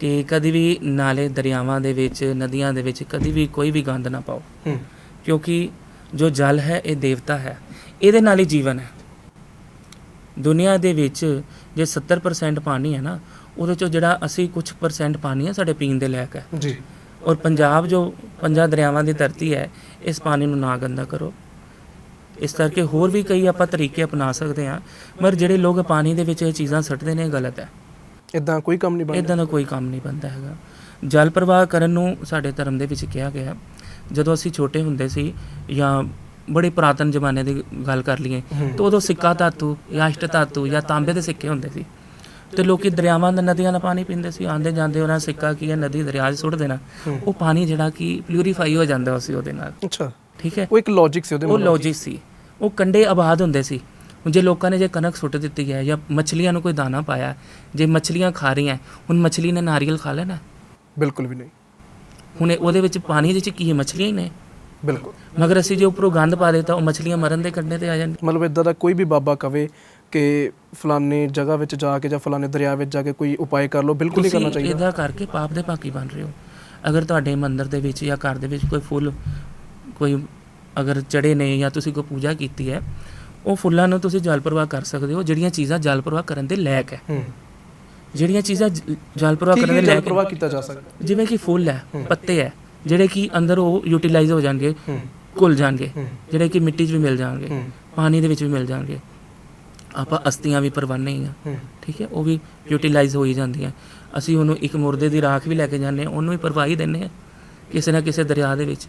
ਕਿ ਕਦੀ ਵੀ ਨਾਲੇ ਦਰਿਆਵਾਂ ਦੇ ਵਿੱਚ ਨਦੀਆਂ ਦੇ ਵਿੱਚ ਕਦੀ ਵੀ ਕੋਈ ਵੀ ਗੰਦ ਨਾ ਪਾਓ। ਕਿਉਂਕਿ ਜੋ ਜਲ ਹੈ ਇਹ ਦੇਵਤਾ ਹੈ। ਇਹਦੇ ਨਾਲ ਹੀ ਜੀਵਨ ਹੈ। ਦੁਨੀਆ ਦੇ ਵਿੱਚ ਜੇ 70% ਪਾਣੀ ਹੈ ਨਾ ਉਹਦੇ ਚੋਂ ਜਿਹੜਾ ਅਸੀਂ ਕੁਝ ਪਰਸੈਂਟ ਪਾਣੀ ਹੈ ਸਾਡੇ ਪੀਣ ਦੇ ਲਾਇਕ ਹੈ। ਜੀ। ਔਰ ਪੰਜਾਬ ਜੋ ਪੰਜਾਂ ਦਰਿਆਵਾਂ ਦੀ ਧਰਤੀ ਹੈ ਇਸ ਪਾਣੀ ਨੂੰ ਨਾ ਗੰਦਾ ਕਰੋ। ਇਸ ਕਰਕੇ ਹੋਰ ਵੀ ਕਈ ਆਪਾਂ ਤਰੀਕੇ ਅਪਣਾ ਸਕਦੇ ਹਾਂ ਪਰ ਜਿਹੜੇ ਲੋਕ ਪਾਣੀ ਦੇ ਵਿੱਚ ਇਹ ਚੀਜ਼ਾਂ ਸੁੱਟਦੇ ਨੇ ਇਹ ਗਲਤ ਹੈ। ਇਦਾਂ ਕੋਈ ਕੰਮ ਨਹੀਂ ਬਣਦਾ। ਇਦਾਂ ਦਾ ਕੋਈ ਕੰਮ ਨਹੀਂ ਬੰਦਾ ਹੈਗਾ। ਜਲ ਪ੍ਰਵਾਹ ਕਰਨ ਨੂੰ ਸਾਡੇ ਧਰਮ ਦੇ ਵਿੱਚ ਕਿਹਾ ਗਿਆ। ਜਦੋਂ ਅਸੀਂ ਛੋਟੇ ਹੁੰਦੇ ਸੀ ਜਾਂ ਬੜੇ ਪੁਰਾਤਨ ਜ਼ਮਾਨੇ ਦੀ ਗੱਲ ਕਰ ਲਈਏ। ਤਾਂ ਉਦੋਂ ਸਿੱਕਾ ਧਾਤੂ ਜਾਂ ਅਸ਼ਟ ਧਾਤੂ ਜਾਂ ਤਾਂਬੇ ਦੇ ਸਿੱਕੇ ਹੁੰਦੇ ਸੀ। ਤੇ ਲੋਕੀ ਦਰਿਆਵਾਂ ਦਾ ਨਦੀਆਂ ਦਾ ਪਾਣੀ ਪੀਂਦੇ ਸੀ ਆਂਦੇ ਜਾਂਦੇ ਉਹਨਾਂ ਸਿੱਕਾ ਕੀ ਹੈ ਨਦੀ ਦਰਿਆ 'ਚ ਸੁੱਟ ਦੇਣਾ। ਉਹ ਪਾਣੀ ਜਿਹੜਾ ਕਿ ਪਿਊਰੀਫਾਈ ਹੋ ਜਾਂਦਾ ਸੀ ਉਹਦੇ ਨਾਲ। ਅੱਛਾ। ਠੀਕ ਹੈ? ਉਹ ਇੱਕ ਲੌਜੀਕ ਸੀ ਉਹਦੇ ਉਹ। ਲੌਜਿਕ ਸੀ। ਉਹ ਕੰਡੇ ਆਬਾਦ ਹੁੰਦੇ ਸੀ। ਹੁਣ ਜੇ ਲੋਕਾਂ ਨੇ ਜੇ ਕਣਕ ਸੁੱਟ ਦਿੱਤੀ ਹੈ ਜਾਂ ਮੱਛਲੀਆਂ ਨੂੰ ਕੋਈ ਦਾਣਾ ਪਾਇਆ ਜੇ ਮੱਛਲੀਆਂ ਖਾ ਰਹੀਆਂ ਹੁਣ ਮੱਛਲੀ ਨੇ ਨਾਰੀਅਲ ਖਾ ਲੈਣਾ ਬਿਲਕੁਲ ਵੀ ਨਹੀਂ। ਹੁਣ ਉਹਦੇ ਵਿੱਚ ਪਾਣੀ ਦੇ ਵਿੱਚ ਕੀ ਹੈ? ਮੱਛਲੀਆਂ ਹੀ ਨੇ। ਬਿਲਕੁਲ। ਮਗਰ ਅਸੀਂ ਜੇ ਉੱਪਰੋਂ ਗੰਦ ਪਾ ਦਿੱਤਾ ਉਹ ਮੱਛਲੀਆਂ ਮਰਨ ਦੇ ਕੰਢੇ ਤੇ ਆ ਜਾਣ ਮਤਲਬ ਇਦਾਂ ਦਾ ਕੋਈ ਵੀ ਬਾਬਾ ਕਵੇ ਕਿ ਫਲਾਣੇ ਜਗ੍ਹਾ ਵਿੱਚ ਜਾ ਕੇ ਜਾਂ ਫਲਾਣੇ ਦਰਿਆ ਵਿੱਚ ਜਾ ਕੇ ਕੋਈ ਉਪਾਅ ਕਰ ਲਓ ਬਿਲਕੁਲ ਨਹੀਂ ਕਰਨਾ ਚਾਹੀਦਾ। ਇਹਦਾ ਕਰਕੇ ਪਾਪ ਦੇ ਭਾਗੀ ਬਣ ਰਹੇ ਹੋ। ਅਗਰ ਤੁਹਾਡੇ ਮੰਦਿਰ ਦੇ ਵਿੱਚ ਜਾਂ ਘਰ ਦੇ ਵਿੱਚ ਕੋਈ ਫੁੱਲ ਕੋਈ ਅਗਰ ਚੜੇ ਨੇ ਜਾਂ ਤੁਸੀਂ ਕੋਈ ਪੂਜਾ ਕੀਤੀ ਹੈ ਉਹ ਫੁੱਲਾਂ ਨੂੰ ਤੁਸੀਂ ਜਲ ਪ੍ਰਵਾਹ ਕਰ ਸਕਦੇ ਹੋ ਜਿਹੜੀਆਂ ਚੀਜ਼ਾਂ ਜਲ ਪ੍ਰਵਾਹ ਕਰਨ ਦੇ ਲਾਇਕ ਹੈ। ਹੂੰ। ਜਿਹੜੀਆਂ ਚੀਜ਼ਾਂ ਜ- ਜਲ ਪ੍ਰਵਾਹ ਕਰਨ ਦੇ ਕੀ ਲੈ ਜਲ ਕੇ ਪ੍ਰਵਾਹ ਕੀਤਾ ਜਾ ਸਕਦਾ। ਜਿਵੇਂ ਕਿ ਫੁੱਲ ਹੈ ਪੱਤੇ ਹੈ ਜਿਹੜੇ ਕਿ ਅੰਦਰ ਉਹ ਯੂਟਿਲਾਈਜ਼ ਹੋ ਜਾਣਗੇ ਘੁਲ ਜਾਣਗੇ ਜਿਹੜੇ ਕਿ ਮਿੱਟੀ 'ਚ ਵੀ ਮਿਲ ਜਾਣਗੇ ਪਾਣੀ ਦੇ ਵਿੱਚ ਵੀ ਮਿਲ ਜਾਣਗੇ। ਆਪਾਂ ਅਸਤੀਆਂ ਵੀ ਪਰਵਾਨੇ ਹੀ। ਆ ਠੀਕ ਹੈ ਉਹ ਵੀ ਯੂਟਿਲਾਈਜ਼ ਹੋਈ ਜਾਂਦੀਆਂ। ਅਸੀਂ ਉਹਨੂੰ ਇੱਕ ਮੁਰਦੇ ਦੀ ਰਾਖ ਵੀ ਲੈ ਕੇ ਜਾਂਦੇ ਹਾਂ ਉਹਨੂੰ ਵੀ ਪਰਵਾਹੀ ਦਿੰਦੇ ਆ ਕਿਸੇ ਨਾ ਕਿਸੇ ਦਰਿਆ ਦੇ ਵਿੱਚ।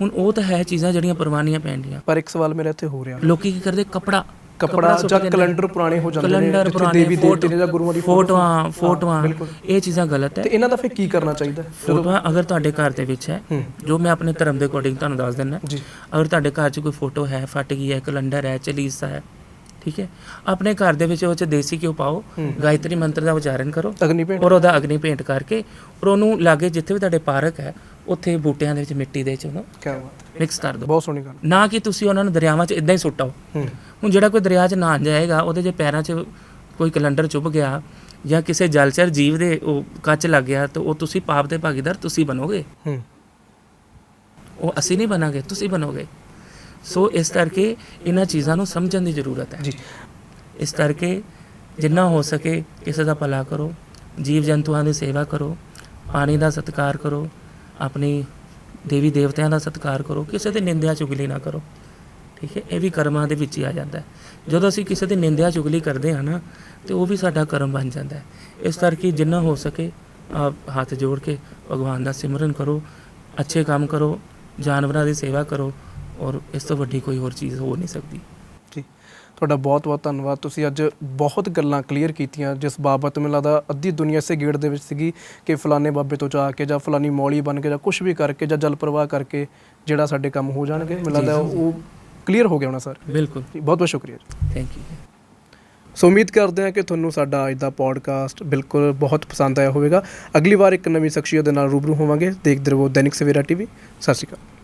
ਹੁਣ ਉਹ ਤਾਂ ਹੈ ਚੀਜ਼ਾਂ ਜਿਹੜੀਆਂ ਪਰਵਾਨੀਆਂ ਪੈਂਦੀਆਂ ਪਰ ਇੱਕ ਸਵਾਲ ਮੇਰਾ ਇੱਥੇ ਹੋ ਰਿਹਾ। ਲੋਕੀ ਕੀ ਕਰਦੇ? ਕਪੜਾ। ਕਪੜਾ ਜਾਂ। ਕੈਲੰਡਰ ਪੁਰਾਣੇ ਹੋ ਜਾਂਦੇ ਨੇ ਕੈਲੰਡਰ ਜਿੱਥੇ ਪੁਰਾਣੇ ਦੇਵੀ ਦੇਵਤੇ ਨੇ ਜਾਂ ਗੁਰੂਆਂ ਦੀ ਫੋਟੋ- ਫੋਟੋਆਂ ਫੋਟੋਆਂ। ਇਹ ਚੀਜ਼ਾਂ ਗਲਤ ਹੈ। ਤੇ ਇਹਨਾਂ ਦਾ ਫਿਰ ਕੀ ਕਰਨਾ ਚਾਹੀਦਾ? ਫੋਟੋਆਂ ਅਗਰ ਤੁਹਾਡੇ ਘਰ ਦੇ ਵਿੱਚ ਹੈ। ਜੋ ਮੈਂ ਆਪਣੇ ਧਰਮ ਦੇ ਅਕੋਰਡਿੰਗ ਤੁਹਾਨੂੰ ਦੱਸ ਦਿੰਦਾ। ਜੀ। ਅਗਰ ਤੁਹਾਡੇ ਘਰ 'ਚ ਕੋਈ ਫੋਟੋ ਹੈ ਫਟ ਗਈ ਹੈ ਕੈਲੰਡਰ ਹੈ ਚਲੀਸਾ ਹੈ ਠੀਕ ਹੈ? ਆਪਣੇ ਘਰ ਦੇ ਵਿੱਚ ਉਹ 'ਚ ਦੇਸੀ ਘਿਓ ਪਾਓ ਗਾਇਤਰੀ ਮੰਤਰ ਦਾ ਉਚਾਰਨ ਕਰੋ ਅਗਨੀ ਔਰ ਉਹਦਾ ਅਗਨੀ ਭੇਂਟ ਕਰਕੇ ਔਰ ਉਹਨੂੰ ਲਾਗੇ ਜਿੱਥੇ ਵੀ ਤੁਹਾਡੇ ਪਾਰਕ ਹੈ ਉੱਥੇ ਬੂਟਿਆਂ ਦੇ ਵਿੱਚ ਮਿੱਟੀ ਦੇ ਵਿੱਚ ਉਹਨੂੰ ਬਾਤ ਮਿਕਸ ਕਰ ਦਿਓ। ਬਹੁਤ ਸੋਹਣੀ ਗੱਲ ਨਾ ਕਿ ਤੁਸੀਂ ਉਹਨਾਂ ਨੂੰ ਦਰਿਆਵਾਂ 'ਚ ਇਦਾਂ ਹੀ ਸੁੱਟਾਓ ਹੂੰ। ਹੁਣ ਜਿਹੜਾ ਕੋਈ ਦਰਿਆ 'ਚ ਨਹਾਉਣ ਜਾਏਗਾ ਉਹਦੇ ਜੇ ਪੈਰਾਂ 'ਚ ਕੋਈ ਕੈਲੰਡਰ ਚੁੱਭ ਗਿਆ ਜਾਂ ਕਿਸੇ ਜਲਚਰ ਜੀਵ ਦੇ ਉਹ ਕੱਚ ਲੱਗ ਗਿਆ ਤਾਂ ਉਹ ਤੁਸੀਂ ਪਾਪ ਦੇ ਭਾਗੀਦਾਰ ਤੁਸੀਂ ਬਣੋਗੇ। ਹੂੰ। ਉਹ ਅਸੀਂ ਨਹੀਂ ਬਣਾਂਗੇ ਤੁਸੀਂ ਬਣੋਗੇ। ਸੋ ਇਸ ਕਰਕੇ ਇਹਨਾਂ ਚੀਜ਼ਾਂ ਨੂੰ ਸਮਝਣ ਦੀ ਜ਼ਰੂਰਤ ਹੈ। ਜੀ। ਇਸ ਕਰਕੇ ਜਿੰਨਾ ਹੋ ਸਕੇ ਕਿਸੇ ਦਾ ਭਲਾ ਕਰੋ। ਜੀਵ ਜੰਤੂਆਂ ਦੀ ਸੇਵਾ ਕਰੋ। ਪਾਣੀ ਦਾ ਸਤਿਕਾਰ ਕਰੋ। ਆਪਣੀ ਦੇਵੀ ਦੇਵਤਿਆਂ ਦਾ ਸਤਿਕਾਰ ਕਰੋ, ਕਿਸੇ ਦੀ ਨਿੰਦਿਆ ਚੁਗਲੀ ਨਾ ਕਰੋ। ਠੀਕ ਹੈ? ਇਹ ਵੀ ਕਰਮਾਂ ਦੇ ਵਿੱਚ ਹੀ ਆ ਜਾਂਦਾ ਹੈ। ਜਦੋਂ ਅਸੀਂ ਕਿਸੇ ਦੀ ਨਿੰਦਿਆ ਚੁਗਲੀ ਕਰਦੇ ਹਾਂ ਨਾ, ਤੇ ਉਹ ਵੀ ਸਾਡਾ ਕਰਮ ਬਣ ਜਾਂਦਾ ਹੈ। ਇਸ ਕਰਕੇ ਜਿੰਨਾ ਹੋ ਸਕੇ ਆਪ ਹੱਥ ਜੋੜ ਕੇ ਭਗਵਾਨ ਦਾ ਸਿਮਰਨ ਕਰੋ, ਅੱਛੇ ਕੰਮ ਕਰੋ, ਜਾਨਵਰਾਂ ਦੀ ਸੇਵਾ ਕਰੋ, ਔਰ ਇਸ ਤੋਂ ਵੱਡੀ ਕੋਈ ਹੋਰ ਚੀਜ਼ ਹੋ ਨਹੀਂ ਸਕਦੀ। ਜੀ ਤੁਹਾਡਾ ਬਹੁਤ ਬਹੁਤ ਧੰਨਵਾਦ। ਤੁਸੀਂ ਅੱਜ ਬਹੁਤ ਗੱਲਾਂ ਕਲੀਅਰ ਕੀਤੀਆਂ। ਜਿਸ ਬਾਬਤ ਮੈਨੂੰ ਲੱਗਦਾ ਅੱਧੀ ਦੁਨੀਆ ਇਸੇ ਗੇੜ ਦੇ ਵਿੱਚ ਸੀਗੀ ਕਿ ਫਲਾਣੇ ਬਾਬੇ ਤੋਂ ਜਾ ਕੇ ਜਾਂ ਫਲਾਣੀ ਮੌਲੀ ਬਣ ਕੇ ਜਾਂ ਕੁਝ ਵੀ ਕਰਕੇ ਜਾਂ ਜਲ ਪ੍ਰਵਾਹ ਕਰਕੇ ਜਿਹੜਾ ਸਾਡੇ ਕੰਮ ਹੋ ਜਾਣਗੇ। ਮੈਨੂੰ ਲੱਗਦਾ ਉਹ ਕਲੀਅਰ ਹੋ ਗਿਆ ਹੋਣਾ ਸਰ। ਬਿਲਕੁਲ। ਬਹੁਤ ਬਹੁਤ ਸ਼ੁਕਰੀਆ ਜੀ। ਥੈਂਕ ਯੂ ਸੋ ਉਮੀਦ ਕਰਦੇ ਹਾਂ ਕਿ ਤੁਹਾਨੂੰ ਸਾਡਾ ਅੱਜ ਦਾ ਪੋਡਕਾਸਟ ਬਿਲਕੁਲ ਬਹੁਤ ਪਸੰਦ ਆਇਆ ਹੋਵੇਗਾ। ਅਗਲੀ ਵਾਰ ਇੱਕ ਨਵੀਂ ਸ਼ਖਸੀਅਤ ਦੇ ਨਾਲ ਰੂਬਰੂ ਹੋਵਾਂਗੇ। ਦੇਖਦੇ ਰਹੋ ਦੈਨਿਕ ਸਵੇਰਾ ਟੀਵੀ। ਸਤਿ ਸ਼੍ਰੀ ਅਕਾਲ।